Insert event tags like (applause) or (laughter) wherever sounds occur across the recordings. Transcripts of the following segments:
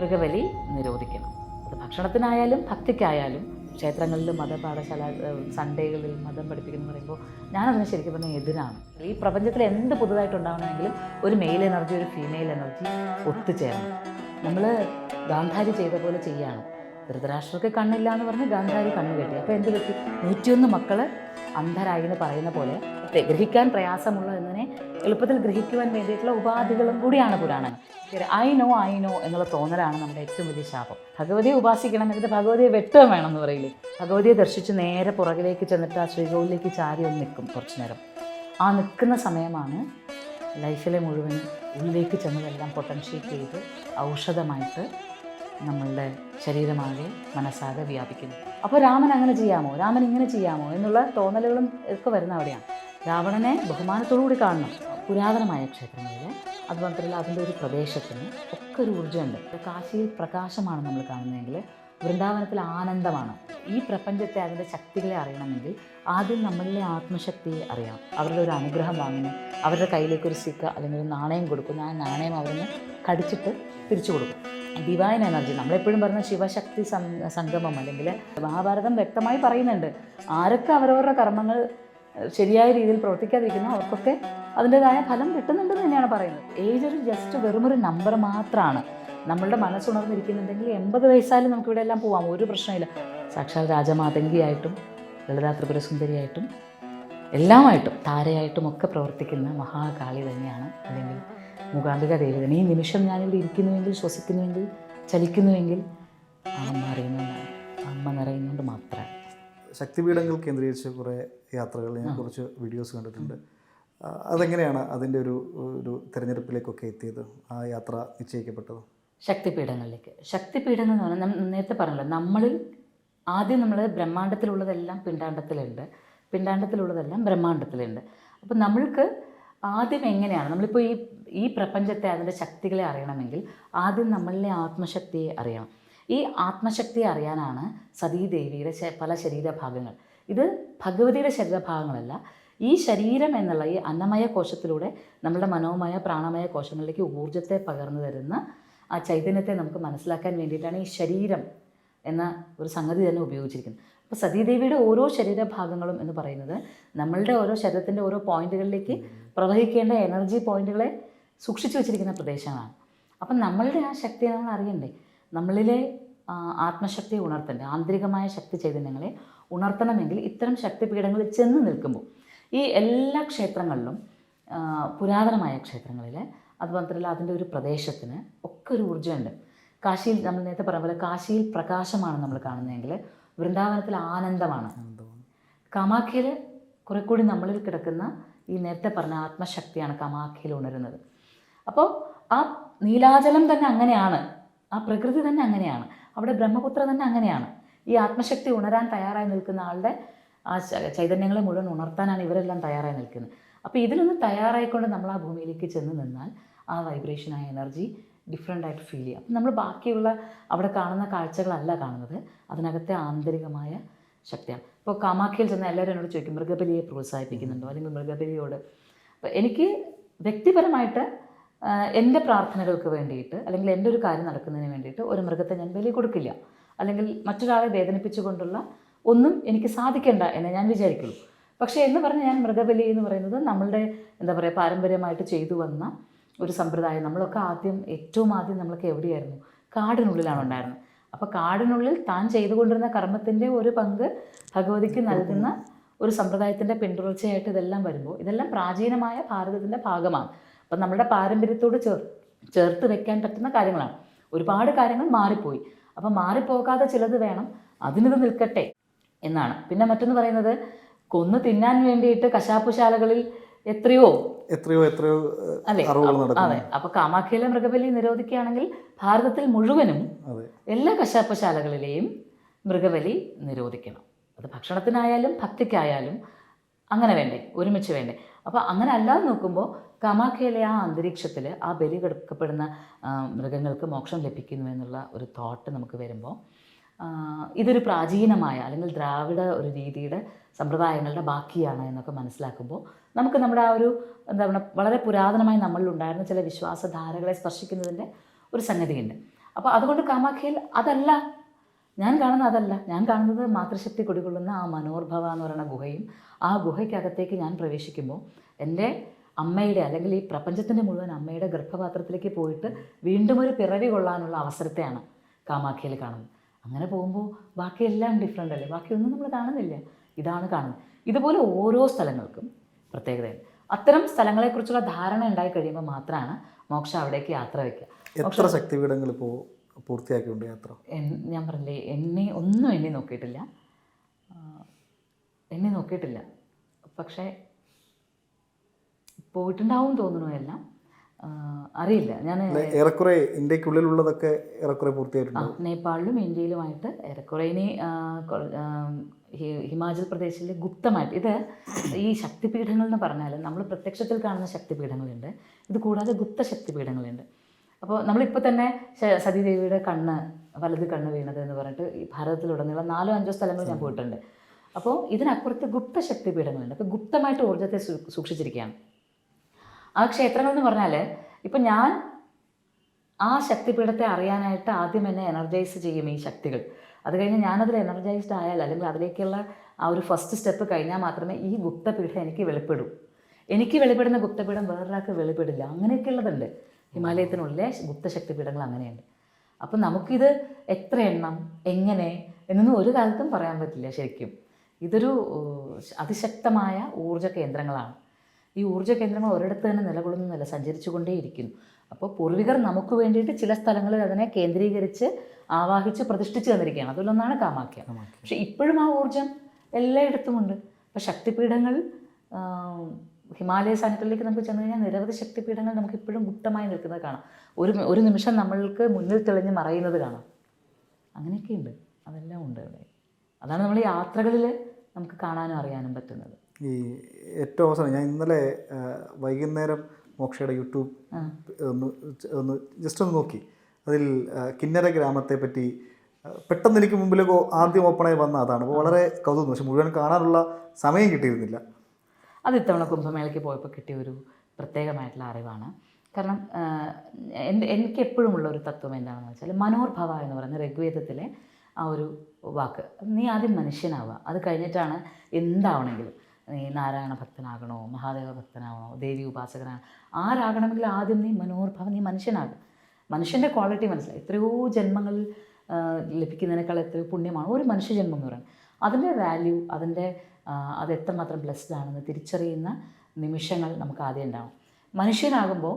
മൃഗബലി നിരോധിക്കണം. അത് ഭക്ഷണത്തിനായാലും ഭക്തിക്കായാലും ക്ഷേത്രങ്ങളിൽ മതപാഠശാല സൺഡേകളിൽ മതം പഠിപ്പിക്കുന്നു പറയുമ്പോൾ ഞാനതിന് ശരിക്കും പറഞ്ഞാൽ എതിരാണ്. ഈ പ്രപഞ്ചത്തിൽ എന്ത് പുതുതായിട്ടുണ്ടാവണമെങ്കിലും ഒരു മെയിൽ എനർജി ഒരു ഫീമെയിൽ എനർജി ഒത്തുചേരണം. നമ്മൾ ഗാന്ധാരി ചെയ്ത പോലെ ചെയ്യണം. ധൃതരാഷ്ട്രക്ക് കണ്ണില്ല എന്ന് പറഞ്ഞ് ഗാന്ധാരി കണ്ണ് കെട്ടി. അപ്പോൾ എന്ത് പറ്റി? നൂറ്റിയൊന്ന് മക്കൾ അന്ധരായി എന്ന് പറയുന്ന പോലെ. ഗ്രഹിക്കാൻ പ്രയാസമുള്ള എന്നതിനെ എളുപ്പത്തിൽ ഗ്രഹിക്കുവാൻ വേണ്ടിയിട്ടുള്ള ഉപാധികളും കൂടിയാണ് പുരാണങ്ങൾ. ഐ നോ ഐ നോ എന്നുള്ള തോന്നലാണ് നമ്മുടെ ഏറ്റവും വലിയ ശാപം. ഭഗവതിയെ ഉപാസിക്കണം എന്നിട്ട് ഭഗവതിയെ വെട്ടുകയും വേണം എന്ന് പറയില്ലേ? ഭഗവതിയെ ദർശിച്ച് നേരെ പുറകിലേക്ക് ചെന്നിട്ട് ആ ശ്രീകോവിലേക്ക് ചാരി ഒന്ന് നിൽക്കും കുറച്ച് നേരം. ആ നിൽക്കുന്ന സമയമാണ് ലൈഫിലെ മുഴുവൻ ഉള്ളിലേക്ക് ചെന്നതെല്ലാം പൊട്ടൻഷ്യേറ്റ് ചെയ്ത് ഔഷധമായിട്ട് നമ്മളുടെ ശരീരമാകെ മനസ്സാകെ വ്യാപിക്കുന്നു. അപ്പോൾ രാമൻ അങ്ങനെ ചെയ്യാമോ? രാമൻ ഇങ്ങനെ ചെയ്യാമോ? എന്നുള്ള തോന്നലുകളും ഒക്കെ വരുന്ന അവിടെയാണ്. രാവണനെ ബഹുമാനത്തോടുകൂടി കാണണം. പുരാതനമായ ക്ഷേത്രങ്ങളിൽ അതുമാത്രമല്ല അതിന്റെ ഒരു പ്രദേശത്തിന് ഒക്കെ ഒരു ഊർജമുണ്ട്. കാശിയിൽ പ്രകാശമാണ് നമ്മൾ കാണുന്നതെങ്കിൽ വൃന്ദാവനത്തിൽ ആനന്ദമാണ്. ഈ പ്രപഞ്ചത്തെ അതിന്റെ ശക്തികളെ അറിയണമെങ്കിൽ ആദ്യം നമ്മളിലെ ആത്മശക്തിയെ അറിയാം അവരുടെ ഒരു അനുഗ്രഹം വാങ്ങുന്നു അവരുടെ കയ്യിലേക്ക് ഒരു സിക്ക അല്ലെങ്കിൽ ഒരു നാണയം കൊടുക്കുന്നു ആ നാണയം അവരിന് കടിച്ചിട്ട് തിരിച്ചു കൊടുക്കും. ഡിവൈൻ എനർജി നമ്മളെപ്പോഴും പറഞ്ഞ ശിവശക്തി സംഗമം അല്ലെങ്കിൽ മഹാഭാരതം വ്യക്തമായി പറയുന്നുണ്ട്. ആരൊക്കെ അവരവരുടെ കർമ്മങ്ങൾ ശരിയായ രീതിയിൽ പ്രവർത്തിക്കാതിരിക്കുന്നു അവർക്കൊക്കെ അതിന്റെതായ ഫലം കിട്ടുന്നുണ്ടെന്ന് തന്നെയാണ് പറയുന്നത്. ഏജ് ഒരു ജസ്റ്റ് വെറുമൊരു നമ്പർ മാത്രമാണ് നമ്മളുടെ മനസ്സുണർന്നിരിക്കുന്നുണ്ടെങ്കിൽ എൺപത് വയസ്സായാലും നമുക്ക് ഇവിടെ എല്ലാം പോവാം. ഒരു പ്രശ്നമില്ല സാക്ഷാൽ രാജമാതങ്കിയായിട്ടും ലളിതാ ത്രിപുരസുന്ദരിയായിട്ടും എല്ലാമായിട്ടും താരയായിട്ടും ഒക്കെ പ്രവർത്തിക്കുന്ന മഹാകാളി തന്നെയാണ്. അല്ലെങ്കിൽ മൂകാംബിക ദേവി തന്നെ ഈ നിമിഷം ഞാനിവിടെ ഇരിക്കുന്നുവെങ്കിൽ ശ്വസിക്കുന്നുവെങ്കിൽ ചലിക്കുന്നുവെങ്കിൽ അമ്മ അറിയുന്നുണ്ടാണ് അമ്മ നിറയുന്നുണ്ട് മാത്രം. ശക്തിപീഠങ്ങൾ കേന്ദ്രീകരിച്ച് കുറേ യാത്രകൾ ഞാൻ കുറച്ച് വീഡിയോസ് കണ്ടിട്ടുണ്ട്. അതെങ്ങനെയാണ് അതിന്റെ ഒരു ഒരു തിരഞ്ഞെടുപ്പിലേക്കൊക്കെ എത്തിയത്? ആ യാത്ര നിശ്ചയിക്കപ്പെട്ടത്? ശക്തിപീഠങ്ങളിലേക്ക്. ശക്തിപീഠങ്ങൾ എന്ന് പറഞ്ഞാൽ നേരത്തെ പറഞ്ഞല്ലോ നമ്മളിൽ ആദ്യം നമ്മൾ ബ്രഹ്മാണ്ടത്തിലുള്ളതെല്ലാം പിണ്ടാണ്ടത്തിലുണ്ട് പിണ്ടാണ്ടത്തിലുള്ളതെല്ലാം ബ്രഹ്മാണ്ടത്തിലുണ്ട്. അപ്പോൾ നമ്മൾക്ക് ആദ്യം എങ്ങനെയാണ് നമ്മളിപ്പോൾ ഈ ഈ പ്രപഞ്ചത്തെ അതിന്റെ ശക്തികളെ അറിയണമെങ്കിൽ ആദ്യം നമ്മളിലെ ആത്മശക്തിയെ അറിയണം. ഈ ആത്മശക്തിയെ അറിയാനാണ് സതീദേവിയുടെ പല ശരീരഭാഗങ്ങൾ. ഇത് ഭഗവതിയുടെ ശരീരഭാഗങ്ങളല്ല ഈ ശരീരം എന്നുള്ള ഈ അന്നമയ കോശത്തിലൂടെ നമ്മുടെ മനോമയ പ്രാണമയ കോശങ്ങളിലേക്ക് ഊർജത്തെ പകർന്നു തരുന്ന ആ ചൈതന്യത്തെ നമുക്ക് മനസ്സിലാക്കാൻ വേണ്ടിയിട്ടാണ് ഈ ശരീരം എന്ന ഒരു സംഗതി തന്നെ ഉപയോഗിച്ചിരിക്കുന്നത്. അപ്പോൾ സതീദേവിയുടെ ഓരോ ശരീരഭാഗങ്ങളും എന്ന് പറയുന്നത് നമ്മളുടെ ഓരോ ശരീരത്തിന്റെ ഓരോ പോയിന്റുകളിലേക്ക് പ്രവഹിക്കേണ്ട എനർജി പോയിന്റുകളെ സൂക്ഷിച്ചു വെച്ചിരിക്കുന്ന പ്രദേശങ്ങളാണ്. അപ്പം നമ്മളുടെ ആ ശക്തിയെ നമ്മൾ അറിയണ്ടേ? നമ്മളിലെ ആത്മശക്തി ഉണർത്തണ്ടേ? ആന്തരികമായ ശക്തി ചൈതന്യങ്ങളെ ഉണർത്തണമെങ്കിൽ ഇത്തരം ശക്തിപീഠങ്ങളിൽ ചെന്ന് നിൽക്കുമ്പോൾ ഈ എല്ലാ ക്ഷേത്രങ്ങളിലും പുരാതനമായ ക്ഷേത്രങ്ങളിൽ അത് മാത്രമല്ല അതിന്റെ ഒരു പ്രദേശത്തിന് ഒക്കെ ഒരു ഊർജമുണ്ട്. കാശിയിൽ നമ്മൾ നേരത്തെ പറഞ്ഞ പോലെ കാശിയിൽ പ്രകാശമാണ് നമ്മൾ കാണുന്നതെങ്കിൽ വൃന്ദാവനത്തിൽ ആനന്ദമാണ്. കാമാഖ്യയിൽ കുറെ കൂടി നമ്മളിൽ കിടക്കുന്ന ഈ നേരത്തെ പറഞ്ഞ ആത്മശക്തിയാണ് കാമാഖ്യയിൽ ഉണരുന്നത്. അപ്പോൾ ആ നീലാചലം തന്നെ അങ്ങനെയാണ്. ആ പ്രകൃതി തന്നെ അങ്ങനെയാണ്. അവിടെ ബ്രഹ്മപുത്ര തന്നെ അങ്ങനെയാണ്. ഈ ആത്മശക്തി ഉണരാൻ തയ്യാറായി നിൽക്കുന്ന ആളുടെ ആ ചൈതന്യങ്ങളെ മുഴുവൻ ഉണർത്താനാണ് ഇവരെല്ലാം തയ്യാറായി നിൽക്കുന്നത്. അപ്പോൾ ഇതിലൊന്ന് തയ്യാറായിക്കൊണ്ട് നമ്മൾ ആ ഭൂമിയിലേക്ക് ചെന്ന് നിന്നാൽ ആ വൈബ്രേഷൻ ആ എനർജി ഡിഫറെന്റ് ആയിട്ട് ഫീൽ ചെയ്യും. അപ്പം നമ്മൾ ബാക്കിയുള്ള അവിടെ കാണുന്ന കാഴ്ചകളല്ല കാണുന്നത്. അതിനകത്തെ ആന്തരികമായ ശക്തിയാണ്. ഇപ്പോൾ കാമാഖ്യയിൽ ചെന്ന് എല്ലാവരും എന്നോട് ചോദിക്കും മൃഗബലിയെ പ്രോത്സാഹിപ്പിക്കുന്നുണ്ടോ? അല്ലെങ്കിൽ മൃഗബലിയോട്. അപ്പോൾ എനിക്ക് വ്യക്തിപരമായിട്ട് എന്റെ പ്രാർത്ഥനകൾക്ക് വേണ്ടിയിട്ട് അല്ലെങ്കിൽ എന്റെ ഒരു കാര്യം നടക്കുന്നതിന് വേണ്ടിയിട്ട് ഒരു മൃഗത്തെ ഞാൻ ബലി കൊടുക്കില്ല. അല്ലെങ്കിൽ മറ്റൊരാളെ വേദനിപ്പിച്ചുകൊണ്ടുള്ള ഒന്നും എനിക്ക് സാധിക്കേണ്ട എന്ന് ഞാൻ വിചാരിക്കുള്ളൂ പക്ഷേ എന്ന് പറഞ്ഞ് ഞാൻ മൃഗബലി എന്ന് പറയുന്നത് നമ്മളുടെ എന്താ പറയുക പാരമ്പര്യമായിട്ട് ചെയ്തു വന്ന ഒരു സമ്പ്രദായം. നമ്മളൊക്കെ ആദ്യം ഏറ്റവും ആദ്യം നമ്മൾക്ക് എവിടെയായിരുന്നു? കാടിനുള്ളിലാണ് ഉണ്ടായിരുന്നത്. അപ്പോൾ കാടിനുള്ളിൽ താൻ ചെയ്തുകൊണ്ടിരുന്ന കർമ്മത്തിന്റെ ഒരു പങ്ക് ഭഗവതിക്ക് നൽകുന്ന ഒരു സമ്പ്രദായത്തിന്റെ പിന്തുടർച്ചയായിട്ട് ഇതെല്ലാം വരുമ്പോൾ ഇതെല്ലാം പ്രാചീനമായ ഭാരതത്തിന്റെ ഭാഗമാണ്. അപ്പം നമ്മുടെ പാരമ്പര്യത്തോട് ചേർ ചേർത്ത് വെക്കാൻ പറ്റുന്ന കാര്യങ്ങളാണ്. ഒരുപാട് കാര്യങ്ങൾ മാറിപ്പോയി. അപ്പം മാറിപ്പോകാതെ ചിലത് വേണം. അതിനിത് നിൽക്കട്ടെ. എന്നാണ്. പിന്നെ മറ്റൊന്ന് പറയുന്നത് കൊന്നു തിന്നാൻ വേണ്ടിയിട്ട് കശാപ്പുശാലകളിൽ എത്രയോ എത്രയോ എത്രയോ അല്ലെ അതെ അപ്പൊ കാമാഖ്യയിലെ മൃഗബലി നിരോധിക്കുകയാണെങ്കിൽ ഭാരതത്തിൽ മുഴുവനും എല്ലാ കശാപ്പശാലകളിലെയും മൃഗബലി നിരോധിക്കണം. അത് ഭക്ഷണത്തിനായാലും ഭക്തിക്കായാലും അങ്ങനെ വേണ്ടേ ഒരുമിച്ച് വേണ്ടേ. അപ്പോൾ അങ്ങനെ അല്ലാതെ നോക്കുമ്പോൾ കാമാഖ്യയിലെ ആ അന്തരീക്ഷത്തിൽ ആ ബലി കെടുക്കപ്പെടുന്ന മൃഗങ്ങൾക്ക് മോക്ഷം ലഭിക്കുന്നു എന്നുള്ള ഒരു തോട്ട് നമുക്ക് വരുമ്പോൾ ഇതൊരു പ്രാചീനമായ അല്ലെങ്കിൽ ദ്രാവിഡ ഒരു രീതിയുടെ സമ്പ്രദായങ്ങളുടെ ബാക്കിയാണ് എന്നൊക്കെ മനസ്സിലാക്കുമ്പോൾ നമുക്ക് നമ്മുടെ ആ ഒരു എന്താ പറയുക വളരെ പുരാതനമായി നമ്മളിൽ ഉണ്ടായിരുന്ന ചില വിശ്വാസധാരകളെ സ്പർശിക്കുന്നതിന്റെ ഒരു സംഗതിയുണ്ട്. അപ്പോൾ അതുകൊണ്ട് കാമാഖ്യയിൽ അതല്ല ഞാൻ കാണുന്ന അതല്ല. ഞാൻ കാണുന്നത് മാതൃശക്തി കുടികൊള്ളുന്ന ആ മനോർഭവ എന്ന് പറയുന്ന ഗുഹയും ആ ഗുഹയ്ക്കകത്തേക്ക് ഞാൻ പ്രവേശിക്കുമ്പോൾ എന്റെ അമ്മയുടെ അല്ലെങ്കിൽ ഈ പ്രപഞ്ചത്തിന്റെ മുഴുവൻ അമ്മയുടെ ഗർഭപാത്രത്തിലേക്ക് പോയിട്ട് വീണ്ടും ഒരു പിറവി കൊള്ളാനുള്ള അവസരത്തെയാണ് കാമാഖ്യയിൽ കാണുന്നത്. അങ്ങനെ പോകുമ്പോൾ ബാക്കിയെല്ലാം ഡിഫറെന്റ് അല്ലേ? ബാക്കിയൊന്നും നമ്മൾ കാണുന്നില്ല. ഇതാണ് കാണുന്നത്. ഇതുപോലെ ഓരോ സ്ഥലങ്ങൾക്കും പ്രത്യേകതയുണ്ട്. അത്തരം സ്ഥലങ്ങളെക്കുറിച്ചുള്ള ധാരണ ഉണ്ടായി കഴിയുമ്പോൾ മാത്രമാണ് മോക്ഷ അവിടേക്ക് യാത്ര വയ്ക്കുക എത്ര ശക്തിപീഠങ്ങൾ ഇപ്പോൾ പൂർത്തിയാക്കിയിട്ടുണ്ട് യാത്ര? ഞാൻ പറഞ്ഞില്ലേ എന്നെ ഒന്നും എന്നെ നോക്കിയിട്ടില്ല. എന്നെ നോക്കിയിട്ടില്ല. പക്ഷേ പോയിട്ടുണ്ടാവും തോന്നുന്നു എല്ലാം. അറിയില്ല. ഞാൻ ഏറെക്കുറെ ഇന്ത്യക്കുള്ളിലുള്ളതൊക്കെ ഏറെക്കുറെ പൂർത്തിയായിട്ടുണ്ട്. നേപ്പാളിലും ഇന്ത്യയിലുമായിട്ട് ഏറെക്കുറെ ഇനി ഹിമാചൽ പ്രദേശിലെ ഗുപ്തമായിട്ട് ഇത് ഈ ശക്തിപീഠങ്ങൾ എന്ന് പറഞ്ഞാൽ നമ്മൾ പ്രത്യക്ഷത്തിൽ കാണുന്ന ശക്തിപീഠങ്ങളുണ്ട്. ഇത് കൂടാതെ ഗുപ്ത ശക്തിപീഠങ്ങളുണ്ട്. അപ്പോൾ നമ്മളിപ്പോൾ തന്നെ സതീദേവിയുടെ കണ്ണ് വലത് കണ്ണ് വീണത് എന്ന് പറഞ്ഞിട്ട് ഈ ഭാരതത്തിലുടനീളം നാലോ അഞ്ചോ സ്ഥലങ്ങൾ ഞാൻ പോയിട്ടുണ്ട്. അപ്പോൾ ഇതിനപ്പുറത്ത് ഗുപ്ത ശക്തിപീഠങ്ങളുണ്ട്. അപ്പോൾ ഗുപ്തമായിട്ട് ഊർജത്തെ സൂക്ഷിച്ചിരിക്കുകയാണ്. ആ ക്ഷേത്രങ്ങൾ എന്ന് പറഞ്ഞാൽ ഇപ്പം ഞാൻ ആ ശക്തിപീഠത്തെ അറിയാനായിട്ട് ആദ്യം എന്നെ എനർജൈസ് ചെയ്യും ഈ ശക്തികൾ. അത് കഴിഞ്ഞ് ഞാനതിൽ എനർജൈസ്ഡ് ആയാൽ അല്ലെങ്കിൽ അതിലേക്കുള്ള ആ ഒരു ഫസ്റ്റ് സ്റ്റെപ്പ് കഴിഞ്ഞാൽ മാത്രമേ ഈ ഗുപ്തപീഠം എനിക്ക് വെളിപ്പെടൂ. എനിക്ക് വെളിപ്പെടുന്ന ഗുപ്തപീഠം വേറൊരാൾക്ക് വെളിപ്പെടില്ല. അങ്ങനെയൊക്കെയുള്ളതുണ്ട്. ഹിമാലയത്തിനുള്ളിലെ ഗുപ്തശക്തിപീഠങ്ങൾ അങ്ങനെയുണ്ട്. അപ്പം നമുക്കിത് എത്ര എണ്ണം എങ്ങനെ എന്നൊന്നും ഒരു കാലത്തും പറയാൻ പറ്റില്ല ശരിക്കും. ഇതൊരു അതിശക്തമായ ഊർജ കേന്ദ്രങ്ങളാണ്. ഈ ഊർജ കേന്ദ്രങ്ങൾ ഒരിടത്ത് തന്നെ നിലകൊള്ളുന്നില്ല സഞ്ചരിച്ചുകൊണ്ടേയിരിക്കുന്നു. അപ്പോൾ പൂർവികർ നമുക്ക് വേണ്ടിയിട്ട് ചില സ്ഥലങ്ങളിൽ അതിനെ കേന്ദ്രീകരിച്ച് ആവാഹിച്ച് പ്രതിഷ്ഠിച്ചു തന്നിരിക്കുകയാണ്. അതിലൊന്നാണ് കാമാക്യ പക്ഷെ ഇപ്പോഴും ആ ഊർജം എല്ലായിടത്തുമുണ്ട് അപ്പോൾ ശക്തിപീഠങ്ങൾ ഹിമാലയ സാന്നിധ്യത്തിലേക്ക് നമുക്ക് ചെന്ന് കഴിഞ്ഞാൽ നിരവധി ശക്തിപീഠങ്ങൾ നമുക്ക് ഇപ്പോഴും ഗുപ്തമായി നിൽക്കുന്നത് കാണാം. ഒരു ഒരു നിമിഷം നമ്മൾക്ക് മുന്നിൽ തെളിഞ്ഞ് മറയുന്നത് കാണാം. അങ്ങനെയൊക്കെയുണ്ട്. അതെല്ലാം ഉണ്ട് അവിടെ. അതാണ് നമ്മൾ യാത്രകളിൽ നമുക്ക് കാണാനും അറിയാനും പറ്റുന്നത്. ഈ ഏറ്റവും അവസാനം ഞാൻ ഇന്നലെ വൈകുന്നേരം മോക്ഷയുടെ യൂട്യൂബ് ഒന്ന് ഒന്ന് ജസ്റ്റ് ഒന്ന് നോക്കി. അതിൽ കിന്നര ഗ്രാമത്തെ പറ്റി പെട്ടെന്ന് എനിക്ക് മുമ്പിലേക്ക് ആദ്യം ഓപ്പണായി വന്ന അതാണ്. അപ്പോൾ വളരെ കൗതുകം. പക്ഷെ മുഴുവൻ കാണാനുള്ള സമയം കിട്ടിയിരുന്നില്ല. അത് ഇത്തവണ കുംഭമേളയ്ക്ക് പോയപ്പോൾ കിട്ടിയ ഒരു പ്രത്യേകമായിട്ടുള്ള അറിവാണ്. കാരണം എനിക്ക് എന്റെ എനിക്ക് എപ്പോഴുമുള്ള ഒരു തത്വം എന്താണെന്ന് വെച്ചാൽ മനോർഭവ എന്ന് പറയുന്ന ഋഗ്വേദത്തിലെ ആ ഒരു വാക്ക്. നീ ആദ്യം മനുഷ്യനാവുക. അത് കഴിഞ്ഞിട്ടാണ് എന്താവണമെങ്കിലും നീ നാരായണ ഭക്തനാകണോ മഹാദേവ ഭക്തനാകണോ ദേവി ഉപാസകനാണ് ആരാകണമെങ്കിൽ ആദ്യം നീ മനോർഭവ നീ മനുഷ്യനാകും. മനുഷ്യന്റെ ക്വാളിറ്റി മനസ്സിലായി. എത്രയോ ജന്മങ്ങളിൽ ലഭിക്കുന്നതിനേക്കാൾ എത്രയോ പുണ്യമാണ് ഒരു മനുഷ്യ ജന്മം എന്ന് പറയുന്നത്. അതിന്റെ വാല്യൂ അതിന്റെ അത് എത്രമാത്രം ബ്ലെസ്ഡ് ആണെന്ന് തിരിച്ചറിയുന്ന നിമിഷങ്ങൾ നമുക്ക് ആദ്യം ഉണ്ടാവും മനുഷ്യനാകുമ്പോൾ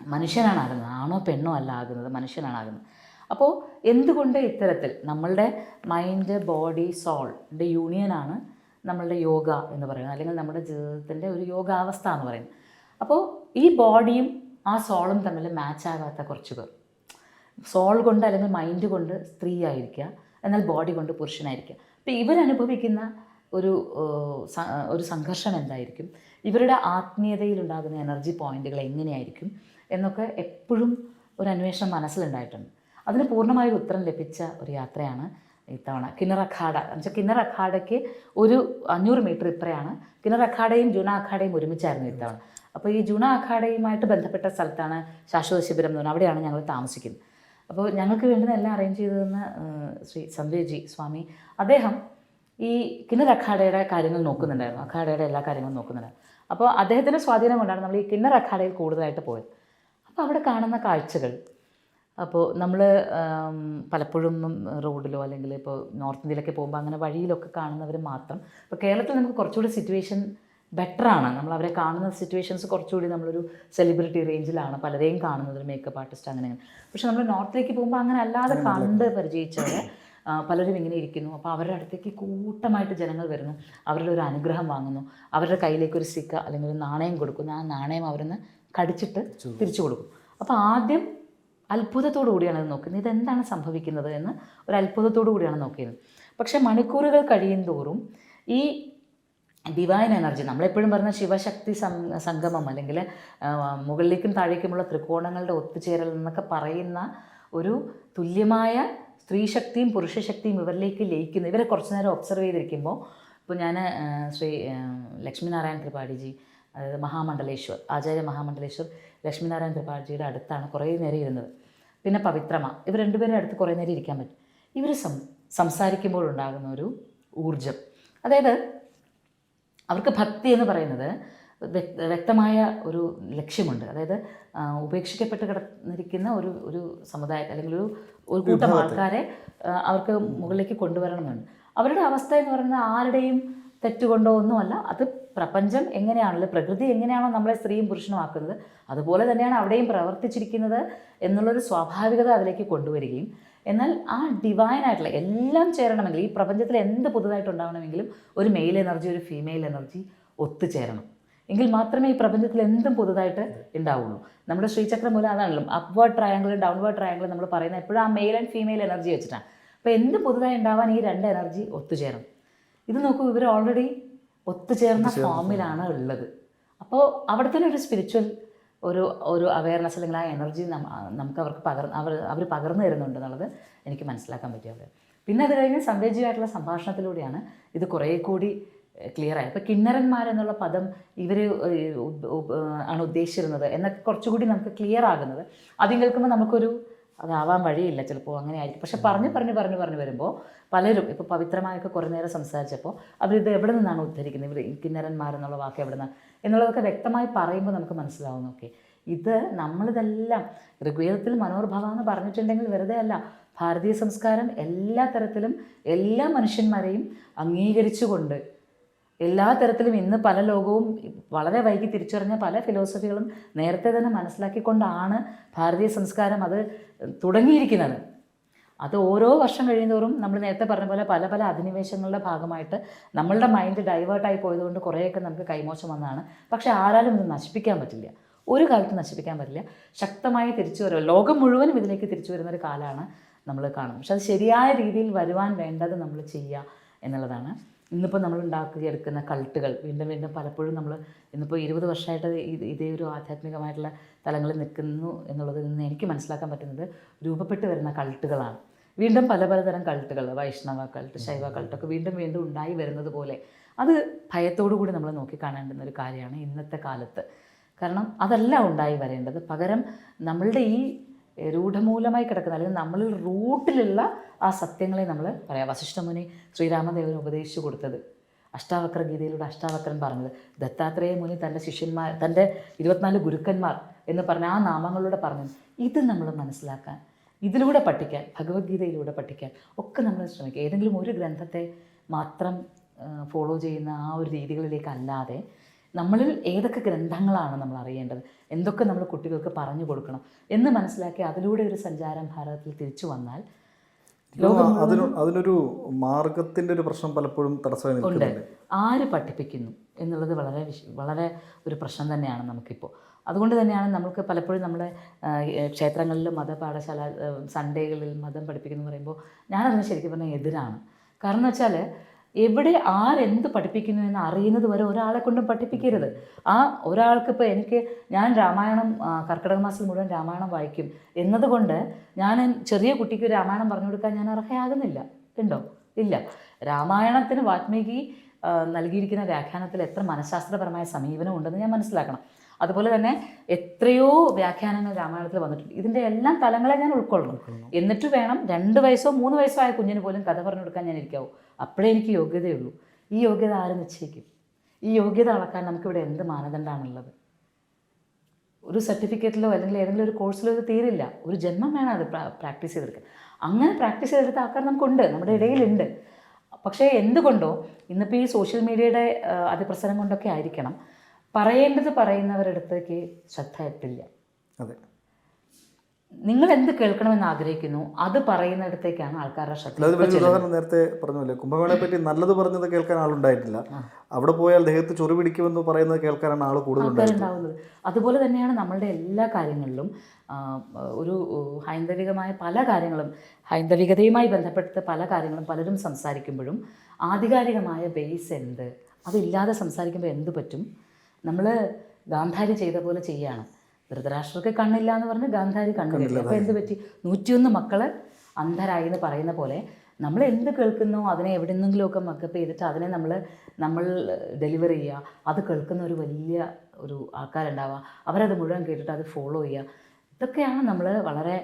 മനുഷ്യനാണ് ആകുന്നത്. ആണോ പെണ്ണോ അല്ല ആകുന്നത് മനുഷ്യനാണ് ആകുന്നത്. അപ്പോൾ എന്തുകൊണ്ട് ഇത്തരത്തിൽ നമ്മളുടെ മൈൻഡ് ബോഡി സോൾ യൂണിയനാണ് നമ്മളുടെ യോഗ എന്ന് പറയുന്നത് അല്ലെങ്കിൽ നമ്മുടെ ജീവിതത്തിന്റെ ഒരു യോഗാവസ്ഥ എന്ന് പറയുന്നത്. അപ്പോൾ ഈ ബോഡിയും ആ സോളും തമ്മിൽ മാച്ച് ആകാത്ത കുറച്ച് പേർ. സോൾ കൊണ്ട് അല്ലെങ്കിൽ മൈൻഡ് കൊണ്ട് സ്ത്രീ ആയിരിക്കുക എന്നാൽ ബോഡി കൊണ്ട് പുരുഷനായിരിക്കുക. അപ്പോൾ ഇവരനുഭവിക്കുന്ന ഒരു ഒരു സംഘർഷം എന്തായിരിക്കും? ഇവരുടെ ആത്മീയതയിലുണ്ടാകുന്ന എനർജി പോയിന്റുകൾ എങ്ങനെയായിരിക്കും? എന്നൊക്കെ എപ്പോഴും ഒരു അന്വേഷണം മനസ്സിലുണ്ടായിട്ടുണ്ട്. അതിന് പൂർണമായ ഉത്തരം ലഭിച്ച ഒരു യാത്രയാണ് ഇത്തവണ. കിണർ അഖാഡ. എന്നുവെച്ചാൽ കിണർ അഖാഡയ്ക്ക് ഒരു അഞ്ഞൂറ് മീറ്റർ ഇപ്പറയാണ്. കിണർ അഖാഡയും ജുണ അഖാഡയും ഒരുമിച്ചായിരുന്നു ഇത്തവണ. അപ്പോൾ ഈ ജുണ അഖാഡയുമായിട്ട് ബന്ധപ്പെട്ട സ്ഥലത്താണ് ശാശ്വത ശിബിരം എന്ന് പറഞ്ഞാൽ അവിടെയാണ് ഞങ്ങൾ താമസിക്കുന്നത്. അപ്പോൾ ഞങ്ങൾക്ക് വേണ്ടുന്ന എല്ലാം അറേഞ്ച് ചെയ്തതെന്ന് ശ്രീ സന്ദേജി സ്വാമി അദ്ദേഹം ഈ കിണർ അഖാഡയുടെ കാര്യങ്ങൾ നോക്കുന്നുണ്ടായിരുന്നു. അഖാഡയുടെ എല്ലാ കാര്യങ്ങളും നോക്കുന്നുണ്ടായിരുന്നു. അപ്പോൾ അദ്ദേഹത്തിന്റെ സ്വാധീനം കൊണ്ടാണ് നമ്മൾ ഈ കിണർ അഖാഡയിൽ കൂടുതലായിട്ട് പോയത്. അപ്പോൾ അവിടെ കാണുന്ന കാഴ്ചകൾ അപ്പോൾ നമ്മൾ പലപ്പോഴും റോഡിലോ അല്ലെങ്കിൽ ഇപ്പോൾ നോർത്ത് ഇന്ത്യയിലൊക്കെ പോകുമ്പോൾ അങ്ങനെ വഴിയിലൊക്കെ കാണുന്നവർ മാത്രം. ഇപ്പോൾ കേരളത്തിൽ നമുക്ക് കുറച്ചുകൂടി സിറ്റുവേഷൻ ബെറ്ററാണ് നമ്മൾ അവരെ കാണുന്ന സിറ്റുവേഷൻസ് കുറച്ചുകൂടി നമ്മളൊരു സെലിബ്രിറ്റി റേഞ്ചിലാണ് പലരെയും കാണുന്നത് ഒരു മേക്കപ്പ് ആർട്ടിസ്റ്റ് അങ്ങനെ അങ്ങനെ പക്ഷെ നമ്മൾ നോർത്തിലേക്ക് പോകുമ്പോൾ അങ്ങനെ അല്ലാതെ കണ്ട് പരിചയിച്ചവരെ പലരും ഇങ്ങനെ ഇരിക്കുന്നു. അപ്പോൾ അവരുടെ അടുത്തേക്ക് കൂട്ടമായിട്ട് ജനങ്ങൾ വരുന്നു. അവരുടെ ഒരു അനുഗ്രഹം വാങ്ങുന്നു. അവരുടെ കയ്യിലേക്ക് ഒരു സിക്ക അല്ലെങ്കിൽ ഒരു നാണയം കൊടുക്കുന്നു. ആ നാണയം അവരൊന്ന് കടിച്ചിട്ട് തിരിച്ചു കൊടുക്കും. അപ്പോൾ ആദ്യം അത്ഭുതത്തോടു കൂടിയാണ് അത് നോക്കുന്നത്. ഇതെന്താണ് സംഭവിക്കുന്നത് എന്ന് ഒരു അത്ഭുതത്തോടു കൂടിയാണ് നോക്കിയത്. പക്ഷേ മണിക്കൂറുകൾ കഴിയും തോറും ഈ ഡിവൈൻ എനർജി നമ്മളെപ്പോഴും പറഞ്ഞ ശിവശക്തി സംഗമം അല്ലെങ്കിൽ മുകളിലേക്കും താഴേക്കുമുള്ള ത്രികോണങ്ങളുടെ ഒത്തുചേരൽ എന്നൊക്കെ പറയുന്ന ഒരു തുല്യമായ സ്ത്രീശക്തിയും പുരുഷശക്തിയും ഇവരിലേക്ക് ലയിക്കുന്നു. ഇവരെ കുറച്ച് നേരം ഒബ്സർവ് ചെയ്തിരിക്കുമ്പോൾ ഇപ്പോൾ ഞാൻ ശ്രീ ലക്ഷ്മിനാരായണ ത്രിപാഠിജി അതായത് മഹാമണ്ഡലേശ്വർ ആചാര്യ മഹാമണ്ഡലേശ്വർ ലക്ഷ്മിനാരായൺ ത്രിപാഠിജിയുടെ അടുത്താണ് കുറേ നേരം ഇരുന്നത്. പിന്നെ പവിത്രമ. ഇവർ രണ്ടുപേരും അടുത്ത് കുറേ നേരം ഇരിക്കാൻ പറ്റും. ഇവർ സം സംസാരിക്കുമ്പോൾ ഉണ്ടാകുന്ന ഒരു ഊർജം അതായത് അവർക്ക് ഭക്തി എന്ന് പറയുന്നത് വ്യക്തമായ ഒരു ലക്ഷ്യമുണ്ട്. അതായത് ഉപേക്ഷിക്കപ്പെട്ട് കിടന്നിരിക്കുന്ന ഒരു ഒരു സമുദായത്തെ അല്ലെങ്കിൽ ഒരു ഒരു കൂട്ടം ആൾക്കാരെ അവർക്ക് മുകളിലേക്ക് കൊണ്ടുവരണമെന്നുണ്ട്. അവരുടെ അവസ്ഥ എന്ന് പറയുന്നത് ആരുടെയും തെറ്റുകൊണ്ടോ ഒന്നുമല്ല അത് പ്രപഞ്ചം എങ്ങനെയാണല്ലോ പ്രകൃതി എങ്ങനെയാണോ നമ്മളെ സ്ത്രീയും പുരുഷനും ആക്കുന്നത് അതുപോലെ തന്നെയാണ് അവിടെയും പ്രവർത്തിച്ചിരിക്കുന്നത് എന്നുള്ളൊരു സ്വാഭാവികത അതിലേക്ക് കൊണ്ടുവരികയും എന്നാൽ ആ ഡിവൈൻ ആയിട്ടുള്ള എല്ലാം ചേരണമെങ്കിൽ ഈ പ്രപഞ്ചത്തിൽ എന്ത് പുതുതായിട്ട് ഉണ്ടാവണമെങ്കിലും ഒരു മെയിൽ എനർജി ഒരു ഫീമെയിൽ എനർജി ഒത്തുചേരണം. എങ്കിൽ മാത്രമേ ഈ പ്രപഞ്ചത്തിൽ എന്തും പുതുതായിട്ട് ഉണ്ടാവുള്ളൂ. നമ്മുടെ ശ്രീചക്രം മൂലം അതാണല്ലോ അപ്വേർഡ് ട്രയാങ്കിളും ഡൗൺവേർഡ് ട്രയാങ്കിളും നമ്മൾ പറയുന്നത് എപ്പോഴും ആ മെയിൽ ആൻഡ് ഫീമെയിൽ എനർജി വെച്ചിട്ടാണ്. അപ്പോൾ എന്ത് പുതുതായി ഉണ്ടാവാൻ ഈ രണ്ട് എനർജി ഒത്തുചേരണം ഇത് നോക്കൂ ഇവർ ഓൾറെഡി ഒത്തുചേർന്ന ഫോമിലാണ് ഉള്ളത്. അപ്പോൾ അവിടെ തന്നെ ഒരു സ്പിരിച്വൽ ഒരു ഒരു അവയർനെസ് അല്ലെങ്കിൽ ആ എനർജി നമുക്ക് അവർക്ക് പകർ അവർ അവർ പകർന്നു തരുന്നുണ്ട് എന്നുള്ളത് എനിക്ക് മനസ്സിലാക്കാൻ പറ്റിയ അവിടെ പിന്നെ അത് കഴിഞ്ഞ് സംവേദ്യമായിട്ടുള്ള സംഭാഷണത്തിലൂടെയാണ് ഇത് കുറേ കൂടി ക്ലിയർ ആയത് അപ്പോൾ കിന്നരന്മാർ എന്നുള്ള പദം ഇവർ ആണ് ഉദ്ദേശിച്ചിരുന്നത് എന്നൊക്കെ കുറച്ചുകൂടി നമുക്ക് ക്ലിയർ ആകുന്നത്. അതിങ്ങൾക്കുമ്പോൾ കേൾക്കുമ്പോൾ നമുക്കൊരു അതാവാൻ വഴിയില്ല ചിലപ്പോൾ അങ്ങനെ ആയിരിക്കും. പക്ഷെ പറഞ്ഞ് പറഞ്ഞ് പറഞ്ഞ് പറഞ്ഞ് വരുമ്പോൾ പലരും ഇപ്പോൾ പവിത്രമായൊക്കെ കുറേ നേരം സംസാരിച്ചപ്പോൾ അവരിത് എവിടെ നിന്നാണ് ഉദ്ധരിക്കുന്നത്? ഇവർ കിന്നരന്മാരെന്നുള്ള വാക്ക് എവിടെ നിന്നാണ് എന്നുള്ളതൊക്കെ വ്യക്തമായി പറയുമ്പോൾ നമുക്ക് മനസ്സിലാവും ഓക്കെ. ഇത് നമ്മളിതെല്ലാം ഋഗ്വേദത്തിൽ മനോർഭവ എന്ന് പറഞ്ഞിട്ടുണ്ടെങ്കിൽ വെറുതെ അല്ല. ഭാരതീയ സംസ്കാരം എല്ലാ തരത്തിലും എല്ലാ മനുഷ്യന്മാരെയും അംഗീകരിച്ചുകൊണ്ട് എല്ലാ തരത്തിലും ഇന്ന് പല ലോകവും വളരെ വൈകി തിരിച്ചറിഞ്ഞ പല ഫിലോസഫികളും നേരത്തെ തന്നെ മനസ്സിലാക്കിക്കൊണ്ടാണ് ഭാരതീയ സംസ്കാരം അത് തുടങ്ങിയിരിക്കുന്നത്. അത് ഓരോ വർഷം കഴിയുന്നതോറും നമ്മൾ നേരത്തെ പറഞ്ഞ പോലെ പല പല അധിനിവേശങ്ങളുടെ ഭാഗമായിട്ട് നമ്മളുടെ മൈൻഡ് ഡൈവേർട്ടായി പോയതുകൊണ്ട് കുറേയൊക്കെ നമുക്ക് കൈമോശം വന്നതാണ്. പക്ഷേ ആരാലും ഇത് നശിപ്പിക്കാൻ പറ്റില്ല. ഒരു കാലത്ത് നശിപ്പിക്കാൻ പറ്റില്ല. ശക്തമായി തിരിച്ചു വരും. ലോകം മുഴുവനും ഇതിലേക്ക് തിരിച്ചു വരുന്ന ഒരു കാലമാണ് നമ്മൾ കാണുന്നത്. പക്ഷെ അത് ശരിയായ രീതിയിൽ വരുവാൻ വേണ്ടത് നമ്മൾ ചെയ്യുക എന്നുള്ളതാണ്. ഇന്നിപ്പോൾ നമ്മൾ ഉണ്ടാക്കിയെടുക്കുന്ന കൾട്ടുകൾ വീണ്ടും വീണ്ടും പലപ്പോഴും നമ്മൾ ഇന്നിപ്പോൾ ഇരുപത് വർഷമായിട്ട് ഇതേ ഒരു ആധ്യാത്മികമായിട്ടുള്ള തലങ്ങളിൽ നിൽക്കുന്നു എന്നുള്ളതിൽ നിന്ന് എനിക്ക് മനസ്സിലാക്കാൻ പറ്റുന്നത് രൂപപ്പെട്ട് വരുന്ന കൾട്ടുകളാണ്. വീണ്ടും പല പലതരം കൾട്ടുകൾ വൈഷ്ണവ കൾട്ട് ശൈവ കൾട്ടൊക്കെ വീണ്ടും വീണ്ടും ഉണ്ടായി വരുന്നത് പോലെ. അത് ഭയത്തോടു കൂടി നമ്മൾ നോക്കിക്കാണേണ്ടുന്ന ഒരു കാര്യമാണ് ഇന്നത്തെ കാലത്ത്. കാരണം അതല്ല ഉണ്ടായി വരേണ്ടത്. പകരം നമ്മളുടെ ഈ രൂഢമൂലമായി കിടക്കുന്ന അല്ലെങ്കിൽ നമ്മളിൽ റൂട്ടിലുള്ള ആ സത്യങ്ങളെ നമ്മൾ പറയാം. വസിഷ്ഠമുനി ശ്രീരാമദേവന് ഉപദേശിച്ചു കൊടുത്തത്. അഷ്ടാവക്ര ഗീതയിലൂടെ അഷ്ടാവക്രൻ പറഞ്ഞത് ദത്താത്രേയ മുനി തന്റെ ശിഷ്യന്മാർ തന്റെ ഇരുപത്തിനാല് ഗുരുക്കന്മാർ എന്ന് പറഞ്ഞ ആ നാമങ്ങളിലൂടെ പറഞ്ഞത്. ഇത് നമ്മൾ മനസ്സിലാക്കാൻ ഇതിലൂടെ പഠിക്കാൻ ഭഗവത്ഗീതയിലൂടെ പഠിക്കാൻ ഒക്കെ നമ്മൾ ശ്രമിക്കുക. ഏതെങ്കിലും ഒരു ഗ്രന്ഥത്തെ മാത്രം ഫോളോ ചെയ്യുന്ന ആ ഒരു രീതികളിലേക്ക് അല്ലാതെ നമ്മളിൽ ഏതൊക്കെ ഗ്രന്ഥങ്ങളാണ് നമ്മൾ അറിയേണ്ടത്? എന്തൊക്കെ നമ്മൾ കുട്ടികൾക്ക് പറഞ്ഞു കൊടുക്കണം എന്ന് മനസ്സിലാക്കി അതിലൂടെ ഒരു സഞ്ചാരം ഭാരതത്തിൽ തിരിച്ചു വന്നാൽ അതിന് അതിനൊരു മാർഗത്തിന്റെ ഒരു പ്രശ്നം പലപ്പോഴും തടസ്സമായി ഉണ്ട്. നിൽക്കുന്നുണ്ട്. ആര് പഠിപ്പിക്കുന്നു എന്നുള്ളത് വളരെ വളരെ ഒരു പ്രശ്നം തന്നെയാണ് നമുക്കിപ്പോൾ അതുകൊണ്ട് തന്നെയാണ് നമുക്ക് പലപ്പോഴും നമ്മുടെ ക്ഷേത്രങ്ങളിൽ മതപാഠശാല സൺഡേകളിൽ മതം പഠിപ്പിക്കുന്നു പറയുമ്പോൾ ഞാനതിന് ശരിക്കും പറഞ്ഞാൽ എതിരാണ്. കാരണം എന്ന് വെച്ചാൽ എവിടെ ആരെന്ത് പഠിപ്പിക്കുന്നു എന്ന് അറിയുന്നത് വരെ ഒരാളെ കൊണ്ടും പഠിപ്പിക്കരുത്. ആ ഒരാൾക്ക് ഇപ്പോൾ എനിക്ക് ഞാൻ രാമായണം കർക്കിടക മാസത്തിൽ മുഴുവൻ രാമായണം വായിക്കും എന്നതുകൊണ്ട് ഞാൻ ചെറിയ കുട്ടിക്ക് രാമായണം പറഞ്ഞു കൊടുക്കാൻ ഞാൻ അർഹയാകുന്നില്ല. ഉണ്ടോ? ഇല്ല. രാമായണത്തിന് വാത്മീകി നൽകിയിരിക്കുന്ന വ്യാഖ്യാനത്തിൽ എത്ര മനഃശാസ്ത്രപരമായ സമീപനം ഉണ്ടെന്ന് ഞാൻ മനസ്സിലാക്കണം. അതുപോലെ തന്നെ എത്രയോ വ്യാഖ്യാനങ്ങൾ രാമായണത്തിൽ വന്നിട്ടുണ്ട്. ഇതിന്റെ എല്ലാം തലങ്ങളെ ഞാൻ ഉൾക്കൊള്ളണം. എന്നിട്ട് വേണം രണ്ട് വയസ്സോ മൂന്ന് വയസ്സോ ആയ കുഞ്ഞിന് പോലും കഥ പറഞ്ഞു കൊടുക്കാൻ ഞാൻ ഇരിക്കാവൂ. അപ്പോഴേ എനിക്ക് യോഗ്യതയുള്ളൂ ഈ യോഗ്യത ആര് നിശ്ചയിക്കും? ഈ യോഗ്യത അളക്കാൻ നമുക്കിവിടെ എന്ത് മാനദണ്ഡമാണുള്ളത്? ഒരു സർട്ടിഫിക്കറ്റിലോ അല്ലെങ്കിൽ ഏതെങ്കിലും ഒരു കോഴ്സിലോ ഇത് തീരില്ല. ഒരു ജന്മം വേണം അത് പ്രാക്ടീസ് ചെയ്തെടുക്കാൻ. അങ്ങനെ പ്രാക്ടീസ് ചെയ്തെടുത്ത ആൾക്കാർ നമുക്കുണ്ട്. നമ്മുടെ ഇടയിലുണ്ട്. പക്ഷേ എന്തുകൊണ്ടോ ഇന്നിപ്പോൾ ഈ സോഷ്യൽ മീഡിയയുടെ അതിപ്രസരം കൊണ്ടൊക്കെ ആയിരിക്കണം. പറയേണ്ടത് പറയുന്നവരുടെ അടുത്തേക്ക് ശ്രദ്ധ എത്തില്ല അതെ. നിങ്ങൾ എന്ത് കേൾക്കണമെന്ന് ആഗ്രഹിക്കുന്നു അത് പറയുന്നിടത്തേക്കാണ് ആൾക്കാരുടെ ശ്രദ്ധ ഉദാഹരണം നേരത്തെ പറഞ്ഞല്ലേ കുംഭമേളയെ പറ്റി നല്ലത് പറഞ്ഞത് കേൾക്കാൻ ആളുണ്ടായിട്ടില്ല അവിടെ പോയാൽ ദേഹത്ത് ചൊറി പിടിക്കുമെന്ന് പറയുന്നത് കേൾക്കാനാണ് ആൾ കൂടുതൽ അതുപോലെ തന്നെയാണ് നമ്മളുടെ എല്ലാ കാര്യങ്ങളിലും ഒരു ഹൈന്ദവികമായ പല കാര്യങ്ങളും ഹൈന്ദവികതയുമായി ബന്ധപ്പെട്ട പല കാര്യങ്ങളും പലരും സംസാരിക്കുമ്പോഴും ആധികാരികമായ ബേസ് എന്ത്? അതില്ലാതെ സംസാരിക്കുമ്പോൾ എന്ത് പറ്റും? നമ്മൾ ഗാന്ധാരി ചെയ്ത പോലെ ചെയ്യാണ്. ധൃതരാഷ്ട്രക്ക് കണ്ണില്ല എന്ന് പറഞ്ഞ് ഗാന്ധാരി കണ്ണില്ല അപ്പോൾ എന്ത് പറ്റി? നൂറ്റിയൊന്ന് മക്കൾ അന്ധരായി എന്ന് പറയുന്ന പോലെ നമ്മൾ എന്ത് കേൾക്കുന്നോ അതിനെ എവിടെ നിന്നെങ്കിലുമൊക്കെ മക്കപ്പ് ചെയ്തിട്ട് അതിനെ നമ്മൾ നമ്മൾ ഡെലിവർ ചെയ്യുക അത് കേൾക്കുന്ന ഒരു വലിയ ഒരു ആൾക്കാരുണ്ടാവുക അവരത് മുഴുവൻ കേട്ടിട്ട് അത് ഫോളോ ചെയ്യുക ഇതൊക്കെയാണ് നമ്മൾ വളരെ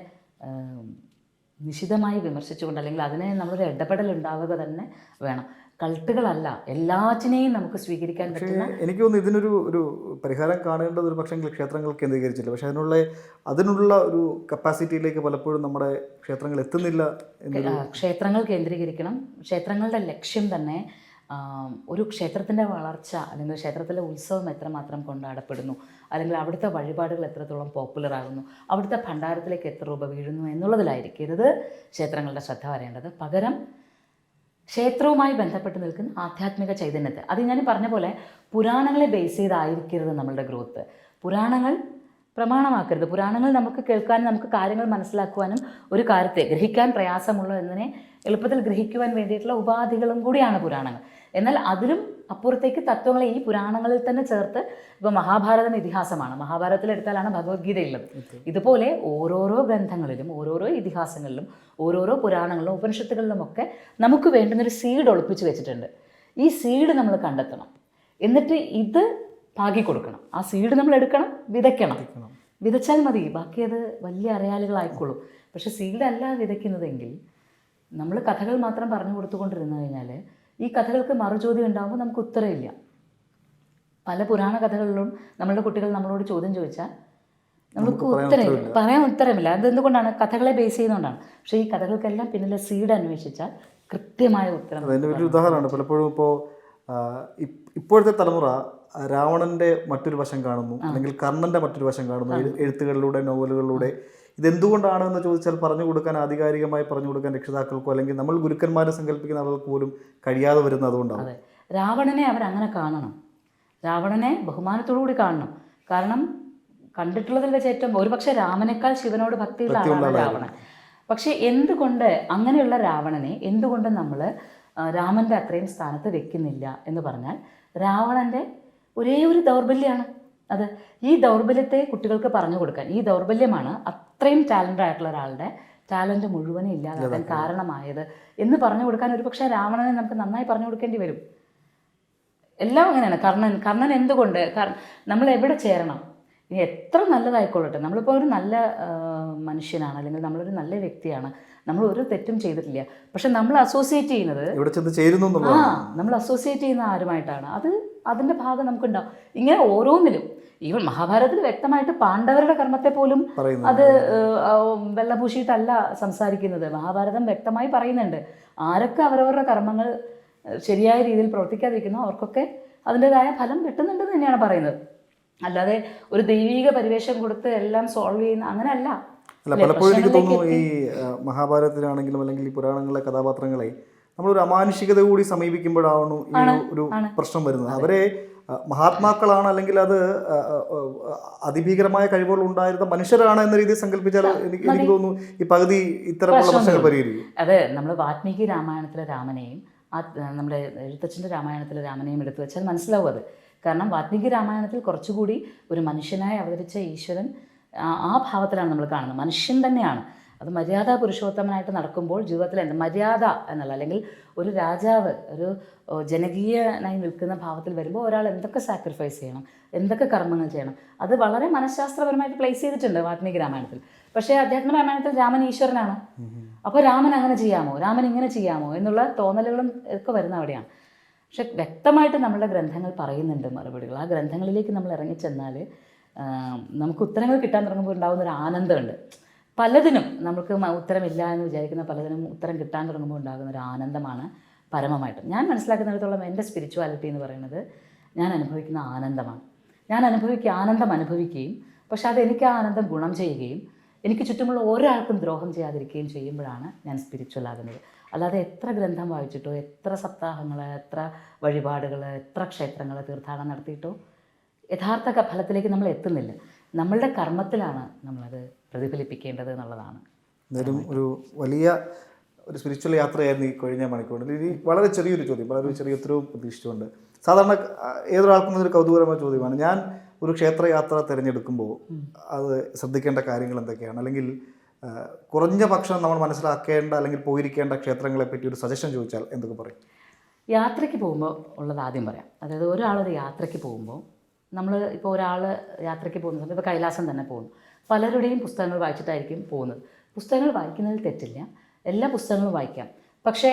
നിശിതമായി വിമർശിച്ചുകൊണ്ട് അല്ലെങ്കിൽ അതിനെ നമ്മളൊരു ഇടപെടൽ ഉണ്ടാവുക തന്നെ വേണം. കൾട്ടുകളല്ല. എല്ലാറ്റിനെയും നമുക്ക് സ്വീകരിക്കാൻ പറ്റുന്ന എനിക്ക് തോന്നുന്നു ഇതിനൊരു ഒരു പരിഹാരം കാണേണ്ടത് ഒരു പക്ഷേ ക്ഷേത്രങ്ങൾ കേന്ദ്രീകരിച്ചില്ല. പക്ഷേ അതിനുള്ള അതിനുള്ള ഒരു കപ്പാസിറ്റിയിലേക്ക് പലപ്പോഴും നമ്മുടെ ക്ഷേത്രങ്ങൾ എത്തുന്നില്ല ക്ഷേത്രങ്ങൾ കേന്ദ്രീകരിക്കണം. ക്ഷേത്രങ്ങളുടെ ലക്ഷ്യം തന്നെ ഒരു ക്ഷേത്രത്തിന്റെ വളർച്ച അല്ലെങ്കിൽ ക്ഷേത്രത്തിലെ ഉത്സവം എത്രമാത്രം കൊണ്ടാടപ്പെടുന്നു അല്ലെങ്കിൽ അവിടുത്തെ വഴിപാടുകൾ എത്രത്തോളം പോപ്പുലർ ആകുന്നു അവിടുത്തെ ഭണ്ഡാരത്തിലേക്ക് എത്ര രൂപ വീഴുന്നു എന്നുള്ളതിലായിരിക്കരുത് ക്ഷേത്രങ്ങളുടെ ശ്രദ്ധ വരേണ്ടത്. പകരം ക്ഷേത്രവുമായി ബന്ധപ്പെട്ട് നിൽക്കുന്ന ആധ്യാത്മിക ചൈതന്യത്തെ. അത് ഞാൻ പറഞ്ഞ പോലെ പുരാണങ്ങളെ ബേസ് ചെയ്തായിരിക്കരുത് നമ്മളുടെ ഗ്രോത്ത് പുരാണങ്ങൾ പ്രമാണമാക്കരുത്. പുരാണങ്ങൾ നമുക്ക് കേൾക്കാനും നമുക്ക് കാര്യങ്ങൾ മനസ്സിലാക്കുവാനും ഒരു കാര്യത്തെ ഗ്രഹിക്കാൻ പ്രയാസമുള്ളൂ എന്നതിനെ എളുപ്പത്തിൽ ഗ്രഹിക്കുവാൻ വേണ്ടിയിട്ടുള്ള ഉപാധികളും കൂടിയാണ് പുരാണങ്ങൾ. എന്നാൽ അതിലും അപ്പുറത്തേക്ക് തത്വങ്ങളെ ഈ പുരാണങ്ങളിൽ തന്നെ ചേർത്ത് ഇപ്പോൾ മഹാഭാരതം ഇതിഹാസമാണ്. മഹാഭാരതത്തിൽ എടുത്താലാണ് ഭഗവത്ഗീതയുള്ളത് ഇതുപോലെ ഓരോരോ ഗ്രന്ഥങ്ങളിലും ഓരോരോ ഇതിഹാസങ്ങളിലും ഓരോരോ പുരാണങ്ങളിലും ഉപനിഷത്തുകളിലും ഒക്കെ നമുക്ക് വേണ്ടുന്നൊരു സീഡ് ഒളിപ്പിച്ച് വെച്ചിട്ടുണ്ട്. ഈ സീഡ് നമ്മൾ കണ്ടെത്തണം. എന്നിട്ട് ഇത് പാകി കൊടുക്കണം ആ സീഡ് നമ്മൾ എടുക്കണം വിതയ്ക്കണം. വിതച്ചാൽ മതി. ബാക്കി അത് വലിയ അറിയാലുകളായിക്കോളും പക്ഷെ സീഡല്ല വിതയ്ക്കുന്നതെങ്കിൽ നമ്മൾ കഥകൾ മാത്രം പറഞ്ഞു കൊടുത്തുകൊണ്ടിരുന്നു കഴിഞ്ഞാൽ ഈ കഥകൾക്ക് മറുചോദ്യം ഉണ്ടാകുമ്പോൾ നമുക്ക് ഉത്തരമില്ല പല പുരാണ കഥകളിലും നമ്മളുടെ കുട്ടികൾ നമ്മളോട് ചോദ്യം ചോദിച്ചാൽ നമുക്ക് ഉത്തരമില്ല. പറയാൻ ഉത്തരമില്ല. അതെന്തുകൊണ്ടാണ്? കഥകളെ ബേസ് ചെയ്യുന്നതുകൊണ്ടാണ് പക്ഷേ ഈ കഥകൾക്കെല്ലാം പിന്നിലെ സീഡ് അന്വേഷിച്ചാൽ കൃത്യമായ ഉത്തരം അതിന്റെ ഉദാഹരണമാണ്. പലപ്പോഴും ഇപ്പോൾ ഇപ്പോഴത്തെ തലമുറ രാവണന്റെ മറ്റൊരു വശം കാണുന്നു അല്ലെങ്കിൽ കർണന്റെ മറ്റൊരു വശം കാണുന്നു എഴുത്തുകളിലൂടെ നോവലുകളിലൂടെ. ഇതെന്തുകൊണ്ടാണ് എന്ന് ചോദിച്ചാൽ പറഞ്ഞു കൊടുക്കാൻ ആധികാരികമായി പറഞ്ഞു കൊടുക്കാൻ രക്ഷിതാക്കൾക്കോ അല്ലെങ്കിൽ നമ്മൾ ഗുരുക്കന്മാരെ സങ്കല്പിക്കുന്ന ആളുകൾക്ക് പോലും കഴിയാതെ വരുന്നത് അതുകൊണ്ടാണ് അവർ രാവണനെ അവരങ്ങനെ കാണണം. രാവണനെ ബഹുമാനത്തോടു കൂടി കാണണം. കാരണം കണ്ടിട്ടുള്ളതിൽ വെച്ച് ഏറ്റവും ഒരുപക്ഷെ രാമനേക്കാൾ ശിവനോട് ഭക്തിയുള്ള ആളാണ് രാവണൻ. പക്ഷെ എന്തുകൊണ്ട് അങ്ങനെയുള്ള രാവണനെ എന്തുകൊണ്ട് നമ്മൾ രാമന്റെ അത്രയും സ്ഥാനത്ത് വെക്കുന്നില്ല എന്ന് പറഞ്ഞാൽ രാവണന്റെ ഒരേ ഒരു ദൗർബല്യമാണ് അത് ഈ ദൗർബല്യത്തെ കുട്ടികൾക്ക് പറഞ്ഞു കൊടുക്കാൻ ഈ ദൗർബല്യമാണ് അത്രയും ടാലന്റ് ആയിട്ടുള്ള ഒരാളുടെ ടാലന്റ് മുഴുവനും ഇല്ലാതാക്കാൻ കാരണമായത് എന്ന് പറഞ്ഞു കൊടുക്കാൻ ഒരു പക്ഷേ രാവണനെ നമുക്ക് നന്നായി പറഞ്ഞു കൊടുക്കേണ്ടി വരും. എല്ലാം അങ്ങനെയാണ്. കർണൻ കർണൻ എന്തുകൊണ്ട്? നമ്മൾ എവിടെ ചേരണം? ഇനി എത്ര നല്ലതായിക്കൊള്ളട്ടെ? നമ്മളിപ്പോൾ ഒരു നല്ല മനുഷ്യനാണ് അല്ലെങ്കിൽ നമ്മളൊരു നല്ല വ്യക്തിയാണ്. നമ്മൾ ഒരു തെറ്റും ചെയ്തിട്ടില്ല. പക്ഷെ നമ്മൾ അസോസിയേറ്റ് ചെയ്യുന്നത് ഇവിടെ ചെന്ന് ചേരുന്നു ആ നമ്മൾ അസോസിയേറ്റ് ചെയ്യുന്ന ആരുമായിട്ടാണ്? അത് അതിന്റെ ഭാഗം നമുക്കുണ്ടാവും. ഇങ്ങനെ ഓരോന്നിലും. ഈവൻ മഹാഭാരതത്തിൽ വ്യക്തമായിട്ട് പാണ്ഡവരുടെ കർമ്മത്തെ പോലും അത് വെള്ളപൂശിയിട്ടല്ല സംസാരിക്കുന്നത്. മഹാഭാരതം വ്യക്തമായി പറയുന്നുണ്ട്. ആരൊക്കെ അവരവരുടെ കർമ്മങ്ങൾ ശരിയായ രീതിയിൽ പ്രവർത്തിക്കാതിരിക്കുന്നു അവർക്കൊക്കെ അതിന്റെതായ ഫലം കിട്ടുന്നുണ്ടെന്ന് തന്നെയാണ് പറയുന്നത്. അല്ലാതെ ഒരു ദൈവിക പരിവേഷം കൊടുത്ത് എല്ലാം സോൾവ് ചെയ്യുന്ന അങ്ങനെയല്ല അല്ല പലപ്പോഴും എനിക്ക് തോന്നുന്നു ഈ മഹാഭാരതത്തിലാണെങ്കിലും അല്ലെങ്കിൽ ഈ പുരാണങ്ങളിലെ കഥാപാത്രങ്ങളെ നമ്മളൊരു അമാനുഷികത കൂടി സമീപിക്കുമ്പോഴാണ് ഈ ഒരു- പ്രശ്നം വരുന്നത്. അവരെ മഹാത്മാക്കളാണ് അല്ലെങ്കിൽ അത് അതിഭീകരമായ കഴിവുകൾ ഉണ്ടായിരുന്ന മനുഷ്യരാണ് എന്ന രീതിയിൽ സങ്കല്പിച്ചാൽ എനിക്ക് എനിക്ക് തോന്നുന്നു ഈ പകുതി ഇത്തരമുള്ള പ്രശ്നങ്ങൾ പരിഹരിക്കും. അതെ നമ്മൾ വാത്മീകി രാമായണത്തിലെ രാമനെയും ആ നമ്മുടെ എഴുത്തച്ഛന്റെ രാമായണത്തിലെ രാമനെയും എടുത്തു വെച്ചാൽ മനസ്സിലാവും അത്. കാരണം വാത്മീകി രാമായണത്തിൽ കുറച്ചുകൂടി ഒരു മനുഷ്യനായി അവതരിച്ച ഈശ്വരൻ ആ- ആ ഭാവത്തിലാണ് നമ്മൾ കാണുന്നത്. മനുഷ്യൻ തന്നെയാണ്. അത് മര്യാദ പുരുഷോത്തമനായിട്ട് നടക്കുമ്പോൾ ജീവിതത്തിൽ എന്ത് മര്യാദ എന്നുള്ള അല്ലെങ്കിൽ ഒരു രാജാവ് ഒരു ജനകീയനായി നിൽക്കുന്ന ഭാവത്തിൽ വരുമ്പോൾ ഒരാൾ എന്തൊക്കെ സാക്രിഫൈസ് ചെയ്യണം എന്തൊക്കെ കർമ്മങ്ങൾ ചെയ്യണം അത് വളരെ മനഃശാസ്ത്രപരമായിട്ട് പ്ലേസ് ചെയ്തിട്ടുണ്ട് വാത്മീകി രാമായണത്തിൽ. പക്ഷേ അദ്ദേഹത്തിന് രാമായണത്തിൽ രാമൻ ഈശ്വരനാണ്. അപ്പോൾ രാമൻ അങ്ങനെ ചെയ്യാമോ? രാമൻ ഇങ്ങനെ ചെയ്യാമോ? എന്നുള്ള തോന്നലുകളും ഒക്കെ വരുന്ന അവിടെയാണ്. പക്ഷെ വ്യക്തമായിട്ട് നമ്മളുടെ ഗ്രന്ഥങ്ങൾ പറയുന്നുണ്ട് മറുപടികൾ. ആ ഗ്രന്ഥങ്ങളിലേക്ക് നമ്മൾ ഇറങ്ങിച്ചെന്നാൽ നമുക്ക് ഉത്തരങ്ങൾ കിട്ടാൻ തുടങ്ങുമ്പോൾ ഉണ്ടാകുന്ന ഒരു ആനന്ദമുണ്ട്. പലതിനും നമുക്ക് ഉത്തരമില്ല എന്ന് വിചാരിക്കുന്ന പലതിനും ഉത്തരം കിട്ടാൻ തുടങ്ങുമ്പോൾ ഉണ്ടാകുന്ന ഒരു ആനന്ദമാണ് പരമമായിട്ട്. ഞാൻ മനസ്സിലാക്കുന്നിടത്തോളം എന്റെ സ്പിരിച്വാലിറ്റി എന്ന് പറയുന്നത് ഞാൻ അനുഭവിക്കുന്ന ആനന്ദമാണ്. ഞാൻ അനുഭവിക്കുക ആനന്ദം അനുഭവിക്കുകയും പക്ഷേ അത് എനിക്ക് ആ ആനന്ദം ഗുണം ചെയ്യുകയും എനിക്ക് ചുറ്റുമുള്ള ഒരാൾക്കും ദ്രോഹം ചെയ്യാതിരിക്കുകയും ചെയ്യുമ്പോഴാണ് ഞാൻ സ്പിരിച്വൽ ആകുന്നത്. അല്ലാതെ എത്ര ഗ്രന്ഥം വായിച്ചിട്ടോ എത്ര സപ്താഹങ്ങൾ എത്ര വഴിപാടുകൾ എത്ര ക്ഷേത്രങ്ങൾ തീർത്ഥാടനം നടത്തിയിട്ടോ യഥാർത്ഥ ഫലത്തിലേക്ക് നമ്മൾ എത്തുന്നില്ല. നമ്മളുടെ കർമ്മത്തിലാണ് നമ്മളത് പ്രതിഫലിപ്പിക്കേണ്ടത് എന്നുള്ളതാണ്. എന്തായാലും ഒരു വലിയ ഒരു സ്പിരിച്വൽ യാത്രയായിരുന്നു ഈ കഴിഞ്ഞ മണിക്കൂറിൽ. ഇനി വളരെ ചെറിയൊരു ചോദ്യം വളരെ ചെറിയ ഉത്തരവും പ്രതീക്ഷിച്ചുകൊണ്ട്. സാധാരണ ഏതൊരാൾക്കും ഒരു കൗതുകരമായ ചോദ്യമാണ്. ഞാൻ ഒരു ക്ഷേത്രയാത്ര തിരഞ്ഞെടുക്കുമ്പോൾ അത് ശ്രദ്ധിക്കേണ്ട കാര്യങ്ങൾ എന്തൊക്കെയാണ്? അല്ലെങ്കിൽ കുറഞ്ഞ പക്ഷം നമ്മൾ മനസ്സിലാക്കേണ്ട അല്ലെങ്കിൽ പോയിരിക്കേണ്ട ക്ഷേത്രങ്ങളെ പറ്റി ഒരു സജഷൻ ചോദിച്ചാൽ എന്തൊക്കെ പറയും? യാത്രയ്ക്ക് പോകുമ്പോൾ ഉള്ളത് ആദ്യം പറയാം. അതായത് ഒരാളൊരു യാത്രയ്ക്ക് പോകുമ്പോൾ നമ്മൾ ഇപ്പോൾ ഒരാൾ യാത്രയ്ക്ക് പോകുന്ന സമയത്ത് ഇപ്പോൾ കൈലാസം തന്നെ പോകുന്നു. പലരുടെയും പുസ്തകങ്ങൾ വായിച്ചിട്ടായിരിക്കും പോകുന്നത്. പുസ്തകങ്ങൾ വായിക്കുന്നതിൽ തെറ്റില്ല. എല്ലാ പുസ്തകങ്ങളും വായിക്കാം. പക്ഷേ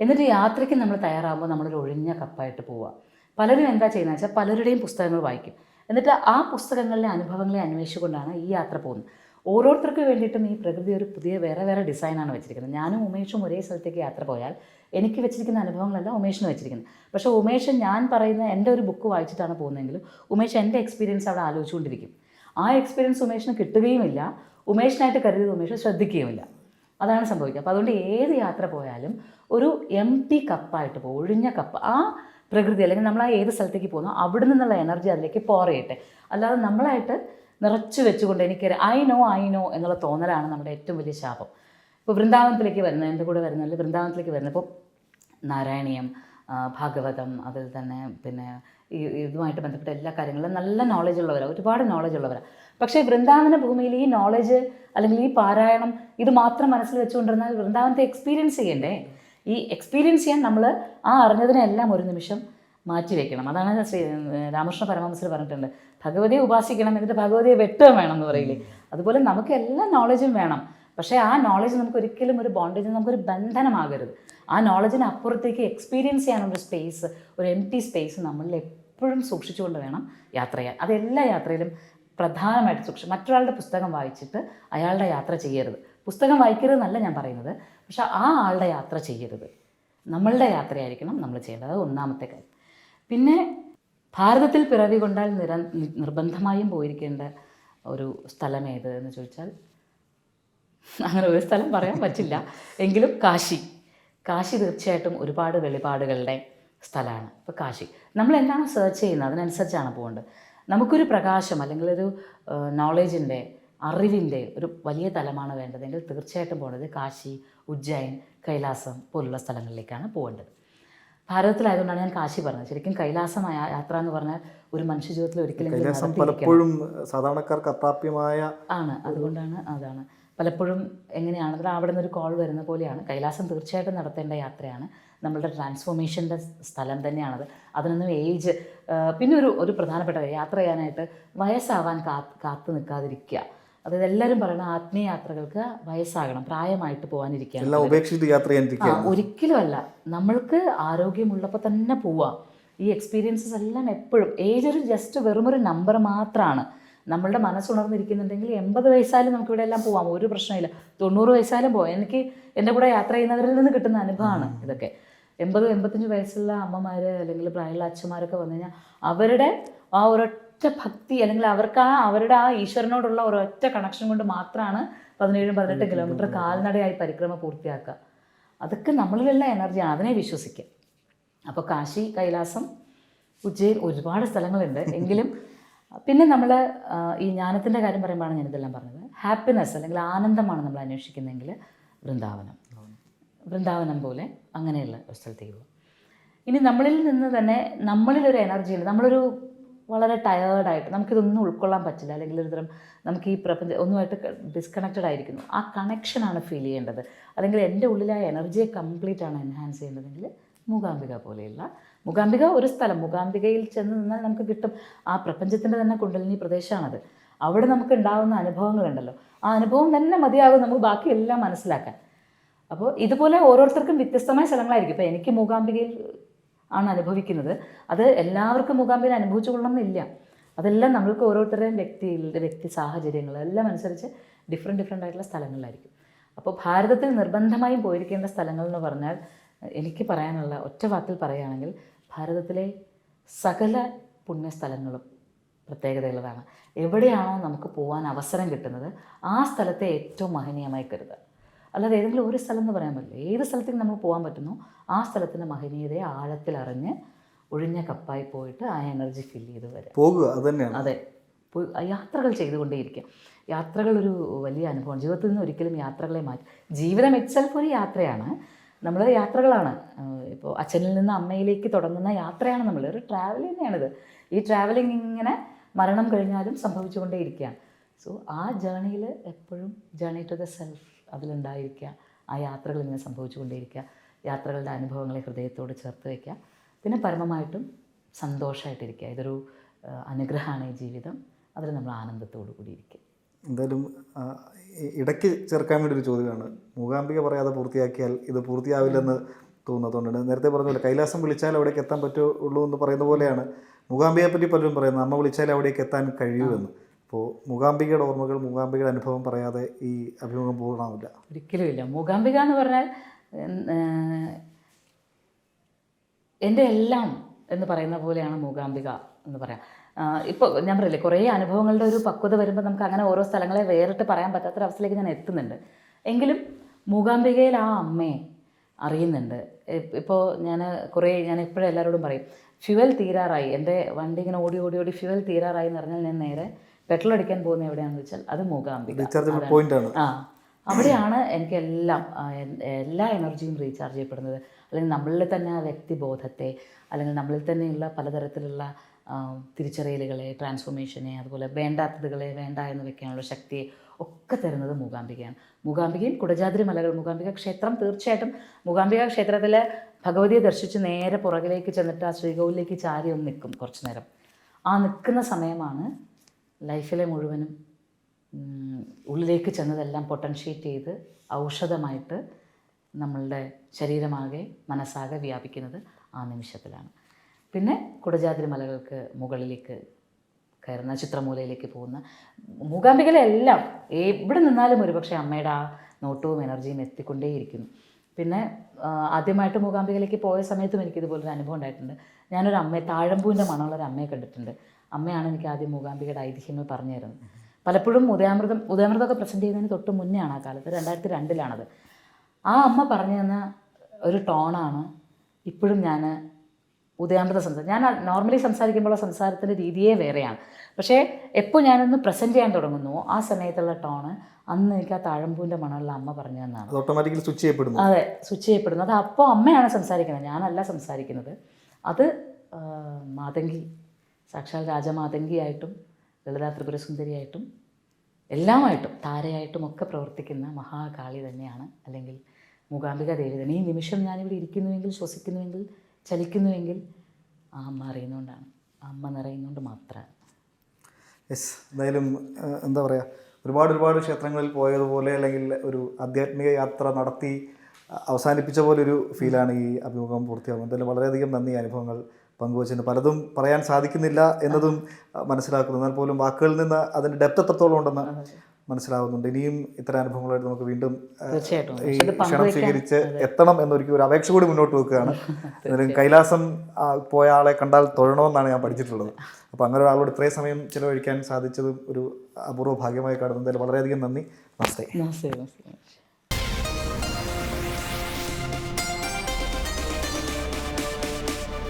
എന്നിട്ട് യാത്രയ്ക്ക് നമ്മൾ തയ്യാറാകുമ്പോൾ നമ്മളൊരു ഒഴിഞ്ഞ കപ്പായിട്ട് പോവുക. പലരും എന്താ ചെയ്യുന്നത് വെച്ചാൽ പലരുടെയും പുസ്തകങ്ങൾ വായിക്കും. എന്നിട്ട് ആ പുസ്തകങ്ങളിലെ അനുഭവങ്ങളെ അന്വേഷിച്ചുകൊണ്ടാണ് ഈ യാത്ര പോകുന്നത്. ഓരോരുത്തർക്ക് വേണ്ടിയിട്ടും ഈ പ്രകൃതി ഒരു പുതിയ വേറെ വേറെ ഡിസൈനാണ് വെച്ചിരിക്കുന്നത്. ഞാനും ഉമേഷും ഒരേ സ്ഥലത്തേക്ക് യാത്ര പോയാൽ എനിക്ക് വെച്ചിരിക്കുന്ന അനുഭവങ്ങളല്ല ഉമേഷിന് വെച്ചിരിക്കുന്നത് പക്ഷേ ഉമേഷ് ഞാൻ പറയുന്ന എന്റെ ഒരു ബുക്ക് വായിച്ചിട്ടാണ് പോകുന്നതെങ്കിലും ഉമേഷ് എന്റെ എക്സ്പീരിയൻസ് അവിടെ ആലോചിച്ചുകൊണ്ടിരിക്കും. ആ എക്സ്പീരിയൻസ് ഉമേഷിന് കിട്ടുകയുമില്ല. ഉമേഷിനായിട്ട് കരുതിയത് ഉമേഷ് ശ്രദ്ധിക്കുകയുമില്ല. അതാണ് സംഭവിക്കുക. അപ്പോൾ അതുകൊണ്ട് ഏത് യാത്ര പോയാലും ഒരു എം ടി കപ്പായിട്ട് പോകും ഒഴിഞ്ഞ കപ്പ് ആ പ്രകൃതി അല്ലെങ്കിൽ നമ്മൾ ആ ഏത് സ്ഥലത്തേക്ക് പോകുന്നു അവിടെ നിന്നുള്ള എനർജി അതിലേക്ക് പോറയട്ടെ അല്ലാതെ നമ്മളായിട്ട് നിറച്ച് വെച്ചുകൊണ്ട് എനിക്ക് ഐ നോ ഐ നോ എന്നുള്ള തോന്നലാണ് നമ്മുടെ ഏറ്റവും വലിയ ശാപം. ഇപ്പോൾ വൃന്ദാവനത്തിലേക്ക് വരുന്ന എന്റെ കൂടെ വരുന്നതിൽ വൃന്ദാവനത്തിലേക്ക് വരുന്നത് ഇപ്പോൾ നാരായണീയം ഭാഗവതം അതിൽ തന്നെ പിന്നെ ഈ ഇതുമായിട്ട് ബന്ധപ്പെട്ട എല്ലാ കാര്യങ്ങളും നല്ല നോളജ് ഉള്ളവരാണ് ഒരുപാട് നോളജ് ഉള്ളവരാണ് പക്ഷേ വൃന്ദാവന ഭൂമിയിൽ ഈ നോളജ് അല്ലെങ്കിൽ ഈ പാരായണം ഇത് മാത്രം മനസ്സിൽ വെച്ചുകൊണ്ടിരുന്നാൽ വൃന്ദാവനത്തെ എക്സ്പീരിയൻസ് ചെയ്യണ്ടേ? ഈ എക്സ്പീരിയൻസ് ചെയ്യാൻ നമ്മൾ ആ അറിഞ്ഞതിനെല്ലാം ഒരു നിമിഷം മാറ്റി വെക്കണം. അതാണ് ശ്രീ രാമകൃഷ്ണ പരമഹംസർ പറഞ്ഞിട്ടുണ്ട്. ഭഗവതിയെ ഉപാസിക്കണം എന്നിട്ട് ഭഗവതിയെ വെട്ടുക വേണം എന്ന് പറയില്ലേ? അതുപോലെ നമുക്ക് എല്ലാ നോളജും വേണം. പക്ഷേ ആ നോളജ് നമുക്ക് ഒരിക്കലും ഒരു ബോണ്ടേജ് നമുക്കൊരു ബന്ധനമാകരുത്. ആ നോളജിന് അപ്പുറത്തേക്ക് എക്സ്പീരിയൻസ് ചെയ്യാനുള്ള സ്പേസ് ഒരു എം ടി സ്പേസ് നമ്മളിൽ എപ്പോഴും സൂക്ഷിച്ചുകൊണ്ട് വേണം യാത്ര ചെയ്യാൻ അത് എല്ലാ യാത്രയിലും പ്രധാനമായിട്ട് സൂക്ഷിച്ചു മറ്റൊരാളുടെ പുസ്തകം വായിച്ചിട്ട് അയാളുടെ യാത്ര ചെയ്യരുത്. പുസ്തകം വായിക്കരുതെന്നല്ല ഞാൻ പറയുന്നത്. പക്ഷേ ആ ആളുടെ യാത്ര ചെയ്യരുത്. നമ്മളുടെ യാത്രയായിരിക്കണം നമ്മൾ ചെയ്യേണ്ടത്. അത് ഒന്നാമത്തെ കാര്യം. പിന്നെ ഭാരതത്തിൽ പിറവി കൊണ്ടാൽ നിര നിർബന്ധമായും പോയിരിക്കേണ്ട ഒരു സ്ഥലം ഏത് എന്ന് ചോദിച്ചാൽ അങ്ങനെ ഒരു സ്ഥലം പറയാൻ പറ്റില്ല. എങ്കിലും കാശി. കാശി തീർച്ചയായിട്ടും ഒരുപാട് വെളിപാടുകളുടെ സ്ഥലമാണ്. ഇപ്പോൾ കാശി. നമ്മൾ എന്താണ് സെർച്ച് ചെയ്യുന്നത് അതിനനുസരിച്ചാണ് പോകേണ്ടത്. നമുക്കൊരു പ്രകാശം അല്ലെങ്കിൽ ഒരു നോളേജിന്റെ അറിവിന്റെ ഒരു വലിയ തലമാണ് വേണ്ടതെങ്കിൽ തീർച്ചയായിട്ടും പോകേണ്ടത് കാശി ഉജ്ജയിൻ കൈലാസം പോലുള്ള സ്ഥലങ്ങളിലേക്കാണ് പോകേണ്ടത്. ഭാരതത്തിലായതുകൊണ്ടാണ് ഞാൻ കാശി പറഞ്ഞത്. ശരിക്കും കൈലാസമായ യാത്ര എന്ന് പറഞ്ഞാൽ ഒരു മനുഷ്യ ജീവിതത്തിൽ ഒരിക്കലും പലപ്പോഴും സാധാരണക്കാർക്ക് അപ്രാപ്യമായ ആണ്. അതുകൊണ്ടാണ് അതാണ്. പലപ്പോഴും എങ്ങനെയാണെങ്കിലും അവിടെ നിന്ന് ഒരു കോൾ വരുന്ന പോലെയാണ്. കൈലാസം തീർച്ചയായിട്ടും നടത്തേണ്ട യാത്രയാണ്. നമ്മളുടെ ട്രാൻസ്ഫോർമേഷന്റെ സ്ഥലം തന്നെയാണത്. അതിനൊന്നും ഏജ് പിന്നെ ഒരു ഒരു പ്രധാനപ്പെട്ട യാത്ര ചെയ്യാനായിട്ട് വയസ്സാവാൻ കാത്ത് കാത്തു നിൽക്കാതിരിക്കുക. അതായത് എല്ലാവരും പറയുന്ന ആത്മീയ യാത്രകൾക്ക് വയസ്സാകണം പ്രായമായിട്ട് പോകാനിരിക്കുക. ഒരിക്കലുമല്ല. നമ്മൾക്ക് ആരോഗ്യമുള്ളപ്പോൾ തന്നെ പോവാം. ഈ എക്സ്പീരിയൻസസ് എല്ലാം എപ്പോഴും ഏജ് ഒരു ജസ്റ്റ് വെറുമൊരു നമ്പർ മാത്രമാണ് നമ്മളുടെ മനസ്സുണർന്നിരിക്കുന്നുണ്ടെങ്കിൽ എൺപത് വയസ്സായാലും നമുക്ക് ഇവിടെ എല്ലാം പോവാം. ഒരു പ്രശ്നമില്ല തൊണ്ണൂറ് വയസ്സായാലും പോവാം. എനിക്ക് എന്റെ കൂടെ യാത്ര ചെയ്യുന്നവരിൽ നിന്ന് കിട്ടുന്ന അനുഭവമാണ് ഇതൊക്കെ. എൺപത് എൺപത്തഞ്ച് വയസ്സുള്ള അമ്മമാർ അല്ലെങ്കിൽ പ്രായമുള്ള അച്ഛന്മാരൊക്കെ വന്നു കഴിഞ്ഞാൽ അവരുടെ ആ ഒരൊറ്റ ഭക്തി അല്ലെങ്കിൽ അവർക്ക് ആ അവരുടെ ആ ഈശ്വരനോടുള്ള ഒരൊറ്റ കണക്ഷൻ കൊണ്ട് മാത്രമാണ് പതിനേഴും പതിനെട്ട് കിലോമീറ്റർ കാൽനടയായി പരിക്രമ പൂർത്തിയാക്കുക. അതൊക്കെ നമ്മളിലുള്ള എനർജിയാണ് അതിനെ വിശ്വസിക്കുക. അപ്പോൾ കാശി കൈലാസം ഉജ്ജയിൻ ഒരുപാട് സ്ഥലങ്ങളുണ്ട്. (laughs) എങ്കിലും പിന്നെ നമ്മൾ ഈ ജ്ഞാനത്തിന്റെ കാര്യം പറയുമ്പോഴാണ് ഞാനിതെല്ലാം പറഞ്ഞത്. ഹാപ്പിനെസ് അല്ലെങ്കിൽ ആനന്ദമാണ് നമ്മൾ അന്വേഷിക്കുന്നതെങ്കിൽ വൃന്ദാവനം. വൃന്ദാവനം പോലെ അങ്ങനെയുള്ള ഒരു സ്ഥലത്തേക്ക് പോകും. ഇനി നമ്മളിൽ നിന്ന് തന്നെ നമ്മളിലൊരു എനർജി ഉണ്ട് നമ്മളൊരു വളരെ ടയേർഡായിട്ട് നമുക്കിതൊന്നും ഉൾക്കൊള്ളാൻ പറ്റില്ല. അല്ലെങ്കിൽ ഒരു തരം നമുക്ക് ഈ പ്രപഞ്ച ഒന്നുമായിട്ട് ഡിസ്കണക്റ്റഡ് ആയിരിക്കുന്നു. ആ കണക്ഷനാണ് ഫീൽ ചെയ്യേണ്ടത്. അല്ലെങ്കിൽ എന്റെ ഉള്ളിലെ ആ എനർജിയെ കംപ്ലീറ്റ് ആണ് എൻഹാൻസ് ചെയ്യേണ്ടതെങ്കിൽ മൂകാംബിക പോലെയുള്ള മൂകാംബിക ഒരു സ്ഥലം. മൂകാംബികയിൽ ചെന്ന് നിന്നാൽ നമുക്ക് കിട്ടും. ആ പ്രപഞ്ചത്തിന്റെ തന്നെ കുണ്ടലിനി പ്രദേശമാണത്. അവിടെ നമുക്ക് ഉണ്ടാകുന്ന അനുഭവങ്ങളുണ്ടല്ലോ. ആ അനുഭവം തന്നെ മതിയാകും നമുക്ക് ബാക്കി എല്ലാം മനസ്സിലാക്കാൻ. അപ്പോൾ ഇതുപോലെ ഓരോരുത്തർക്കും വ്യത്യസ്തമായ സ്ഥലങ്ങളായിരിക്കും. ഇപ്പോൾ എനിക്ക് മൂകാംബികയിൽ ആണ് അനുഭവിക്കുന്നത്. അത് എല്ലാവർക്കും മൂകാംബികയിൽ അനുഭവിച്ചു കൊള്ളണമെന്നില്ല. അതെല്ലാം നമ്മൾക്ക് ഓരോരുത്തരുടെയും വ്യക്തികളുടെ വ്യക്തി സാഹചര്യങ്ങൾ എല്ലാം അനുസരിച്ച് ഡിഫറെന്റ് ഡിഫറെന്റ് ആയിട്ടുള്ള സ്ഥലങ്ങളിലായിരിക്കും. അപ്പോൾ ഭാരതത്തിൽ നിർബന്ധമായും പോയിരിക്കേണ്ട സ്ഥലങ്ങൾ എന്ന് പറഞ്ഞാൽ എനിക്ക് പറയാനുള്ള ഒറ്റ വാക്കിൽ പറയുകയാണെങ്കിൽ ഭാരതത്തിലെ സകല പുണ്യസ്ഥലങ്ങളും പ്രത്യേകതയുള്ളതാണ്. എവിടെയാണോ നമുക്ക് പോകാൻ അവസരം കിട്ടുന്നത് ആ സ്ഥലത്തെ ഏറ്റവും മഹനീയമായി കരുതുക. അല്ലാതെ ഏതെങ്കിലും ഒരു സ്ഥലം എന്ന് പറയാൻ പറ്റില്ല. ഏത് സ്ഥലത്തേക്ക് നമ്മൾ പോകാൻ പറ്റുന്നു ആ സ്ഥലത്തിന്റെ മഹനീയതയെ ആഴത്തിലറിഞ്ഞ് ഒഴിഞ്ഞ കപ്പായി പോയിട്ട് ആ എനർജി ഫിൽ ചെയ്ത് വരാം. പോകുക അത് തന്നെയാണ്. അതെ. യാത്രകൾ ചെയ്തുകൊണ്ടേയിരിക്കുക യാത്രകൾ ഒരു വലിയ അനുഭവമാണ്. ജീവിതത്തിൽ നിന്ന് ഒരിക്കലും യാത്രകളെ മാറ്റി. ജീവിതം ഇറ്റ്സെൽഫ് ഒരു യാത്രയാണ്. നമ്മൾ യാത്രകളാണ്. ഇപ്പോൾ അച്ഛനിൽ നിന്ന് അമ്മയിലേക്ക് തുടങ്ങുന്ന യാത്രയാണ് നമ്മൾ. ഒരു ട്രാവൽ തന്നെയാണിത്. ഈ ട്രാവലിംഗ് ഇങ്ങനെ മരണം കഴിഞ്ഞാലും സംഭവിച്ചുകൊണ്ടേയിരിക്കുകയാണ്. സോ ആ ജേണിയിൽ എപ്പോഴും ജേണി ടു ദ സെൽഫ് അതിലുണ്ടായിരിക്കുക. ആ യാത്രകൾ ഇങ്ങനെ സംഭവിച്ചുകൊണ്ടേയിരിക്കുക. യാത്രകളുടെ അനുഭവങ്ങളെ ഹൃദയത്തോട് ചേർത്ത് വയ്ക്കുക. പിന്നെ പരമമായിട്ടും സന്തോഷമായിട്ടിരിക്കുക ഇതൊരു അനുഗ്രഹമാണ് ഈ ജീവിതം. അതിൽ നമ്മൾ ആനന്ദത്തോടു കൂടി ഇരിക്കുക എന്തായാലും ഇടയ്ക്ക് ചേർക്കാൻ വേണ്ടി ഒരു ചോദ്യമാണ്. മൂകാംബിക പറയാതെ പൂർത്തിയാക്കിയാൽ ഇത് പൂർത്തിയാവില്ലെന്ന് തോന്നുന്നതുകൊണ്ടാണ് നേരത്തെ പറഞ്ഞ പോലെ കൈലാസം വിളിച്ചാൽ അവിടേക്ക് എത്താൻ പറ്റുള്ളൂ എന്ന് പറയുന്ന പോലെയാണ്. മൂകാംബികയെ പറ്റി പലരും പറയുന്നത്. അമ്മ വിളിച്ചാൽ അവിടേക്ക് എത്താൻ കഴിയുമെന്ന്. അപ്പോൾ മൂകാംബികയുടെ ഓർമ്മകൾ മൂകാംബികയുടെ അനുഭവം പറയാതെ ഈ അഭിമുഖം പൂർണമാവില്ല. ഒരിക്കലുമില്ല. മൂകാംബിക എന്ന് പറഞ്ഞാൽ എന്റെ എല്ലാം എന്ന് പറയുന്ന പോലെയാണ് മൂകാംബിക എന്ന് പറയാം. ഇപ്പോൾ ഞാൻ പറയില്ലേ കുറേ അനുഭവങ്ങളുടെ ഒരു പക്വത വരുമ്പോൾ നമുക്ക് അങ്ങനെ ഓരോ സ്ഥലങ്ങളെ വേറിട്ട് പറയാൻ പറ്റാത്തൊരവസ്ഥയിലേക്ക് ഞാൻ എത്തുന്നുണ്ട്. എങ്കിലും മൂകാംബികയിൽ ആ അമ്മയെ അറിയുന്നുണ്ട്. ഇപ്പോൾ ഞാൻ കുറേ ഞാൻ എപ്പോഴും എല്ലാവരോടും പറയും ഫ്യുവൽ തീരാറായി. എന്റെ വണ്ടി ഇങ്ങനെ ഓടി ഓടി ഓടി ഫ്യുവൽ തീരാറായി എന്ന് പറഞ്ഞാൽ ഞാൻ നേരെ പെട്രോൾ അടിക്കാൻ പോകുന്നത് എവിടെയാണെന്ന് വെച്ചാൽ അത് മൂകാംബിക. ആ. അവിടെയാണ് എനിക്ക് എല്ലാം എല്ലാ എനർജിയും റീചാർജ് ചെയ്യപ്പെടുന്നത്. അല്ലെങ്കിൽ നമ്മളിൽ തന്നെ ആ വ്യക്തിബോധത്തെ അല്ലെങ്കിൽ നമ്മളിൽ തന്നെയുള്ള പലതരത്തിലുള്ള തിരിച്ചറിയലുകളെ ട്രാൻസ്ഫോർമേഷനെ അതുപോലെ വേണ്ടാത്തതുകളെ വേണ്ട എന്ന് വെക്കാനുള്ള ശക്തിയെ ഒക്കെ തരുന്നത് മൂകാംബികയാണ്. മൂകാംബികയും കുടജാദ്രി മലകൾ മൂകാംബിക ക്ഷേത്രം തീർച്ചയായിട്ടും മൂകാംബിക ക്ഷേത്രത്തിൽ ഭഗവതിയെ ദർശിച്ച് നേരെ പുറകിലേക്ക് ചെന്നിട്ട് ആ ശ്രീകോവിലേക്ക് ചാരി ഒന്ന് നിൽക്കും കുറച്ച് നേരം ആ നിൽക്കുന്ന സമയമാണ് ലൈഫിലെ മുഴുവനും ഉള്ളിലേക്ക് ചെന്നതെല്ലാം പൊട്ടൻഷ്യേറ്റ് ചെയ്ത് ഔഷധമായിട്ട് നമ്മളുടെ ശരീരമാകെ മനസ്സാകെ വ്യാപിക്കുന്നത് ആ നിമിഷത്തിലാണ്. പിന്നെ കുടജാതിരി മലകൾക്ക് മുകളിലേക്ക് കയറുന്ന ചിത്രമൂലയിലേക്ക് പോകുന്ന മൂകാംബികളെല്ലാം എവിടെ നിന്നാലും ഒരുപക്ഷെ അമ്മയുടെ ആ നോട്ടവും എനർജിയും എത്തിക്കൊണ്ടേയിരിക്കുന്നു. പിന്നെ ആദ്യമായിട്ട് മൂകാംബികയിലേക്ക് പോയ സമയത്തും എനിക്കിതുപോലൊരു അനുഭവം ഉണ്ടായിട്ടുണ്ട്. ഞാനൊരു അമ്മയെ താഴമ്പൂവിന്റെ മണമുള്ള ഒരു അമ്മയെ കണ്ടിട്ടുണ്ട്. അമ്മയാണ് എനിക്ക് ആദ്യം മൂകാംബികയുടെ ഐതിഹ്യങ്ങൾ പറഞ്ഞു തരുന്നത് പലപ്പോഴും ഉദയാമൃതം ഉദയാമൃതമൊക്കെ പ്രസന്റ് ചെയ്യുന്നതിന് തൊട്ട് മുന്നേ ആണ് ആ കാലത്ത്. രണ്ടായിരത്തി രണ്ടിലാണത് ആ അമ്മ പറഞ്ഞു തന്ന ഒരു ടോണാണ് ഇപ്പോഴും ഞാൻ ഉദയാമൃത സംസാരം. ഞാൻ നോർമലി സംസാരിക്കുമ്പോഴുള്ള സംസാരത്തിന്റെ രീതിയേ വേറെയാണ്. പക്ഷേ എപ്പോൾ ഞാനൊന്ന് പ്രസന്റ് ചെയ്യാൻ തുടങ്ങുന്നു ആ സമയത്തുള്ള ടോണ് അന്ന് എനിക്ക് ആ താഴമ്പൂവിന്റെ മണമുള്ള അമ്മ പറഞ്ഞു തന്നാണ് ഓട്ടോമാറ്റിക്കലി സ്വിച്ച് ചെയ്യപ്പെടുന്നു. അതെ സ്വിച്ച് ചെയ്യപ്പെടുന്നു. അത് അപ്പോൾ അമ്മയാണ് സംസാരിക്കുന്നത്. ഞാനല്ല സംസാരിക്കുന്നത്. അത് മാതങ്കി സാക്ഷാൽ രാജമാതങ്കിയായിട്ടും ലളിതാ ത്രിപുരസുന്ദരിയായിട്ടും എല്ലാമായിട്ടും താരയായിട്ടും ഒക്കെ പ്രവർത്തിക്കുന്ന മഹാകാളി തന്നെയാണ് അല്ലെങ്കിൽ മൂകാംബിക ദേവി തന്നെ. ഈ നിമിഷം ഞാനിവിടെ ഇരിക്കുന്നുവെങ്കിൽ ശ്വസിക്കുന്നുവെങ്കിൽ ചലിക്കുന്നുവെങ്കിൽ ആ അമ്മ അറിയുന്നതുകൊണ്ടാണ് അമ്മ നിറയുന്നതുകൊണ്ട് മാത്രമാണ് യെസ് എന്തായാലും എന്താ പറയുക ഒരുപാട് ഒരുപാട് ക്ഷേത്രങ്ങളിൽ പോയതുപോലെ അല്ലെങ്കിൽ ഒരു ആധ്യാത്മിക യാത്ര നടത്തി അവസാനിപ്പിച്ച പോലെ ഒരു ഫീലാണ് ഈ അഭിമുഖം പൂർത്തിയാകുന്നത്. എന്തായാലും വളരെയധികം നന്ദി അനുഭവങ്ങൾ പങ്കുവച്ചതിന് പലതും പറയാൻ സാധിക്കുന്നില്ല എന്നതും മനസ്സിലാക്കുന്നു. എന്നാൽ പോലും വാക്കുകളിൽ നിന്ന് അതിന്റെ ഡെപ്ത് എത്രത്തോളം ഉണ്ടെന്ന് മനസ്സിലാവുന്നുണ്ട്. ഇനിയും ഇത്തരം അനുഭവങ്ങളായിട്ട് നമുക്ക് വീണ്ടും ഈ ക്ഷണം സ്വീകരിച്ച് എത്തണം എന്നൊരിക്കലും ഒരു അപേക്ഷ കൂടി മുന്നോട്ട് വെക്കുകയാണ്. (laughs) എന്നാലും കൈലാസം പോയ ആളെ കണ്ടാൽ തൊഴണമെന്നാണ് ഞാൻ പഠിച്ചിട്ടുള്ളത്. അപ്പോൾ അങ്ങനെ ഒരാളോട് ഇത്രയും സമയം ചിലവഴിക്കാൻ സാധിച്ചതും ഒരു അപൂർവ ഭാഗ്യമായി കാണുന്നതിൽ വളരെയധികം നന്ദി. നമസ്തേ നമസ്തേ.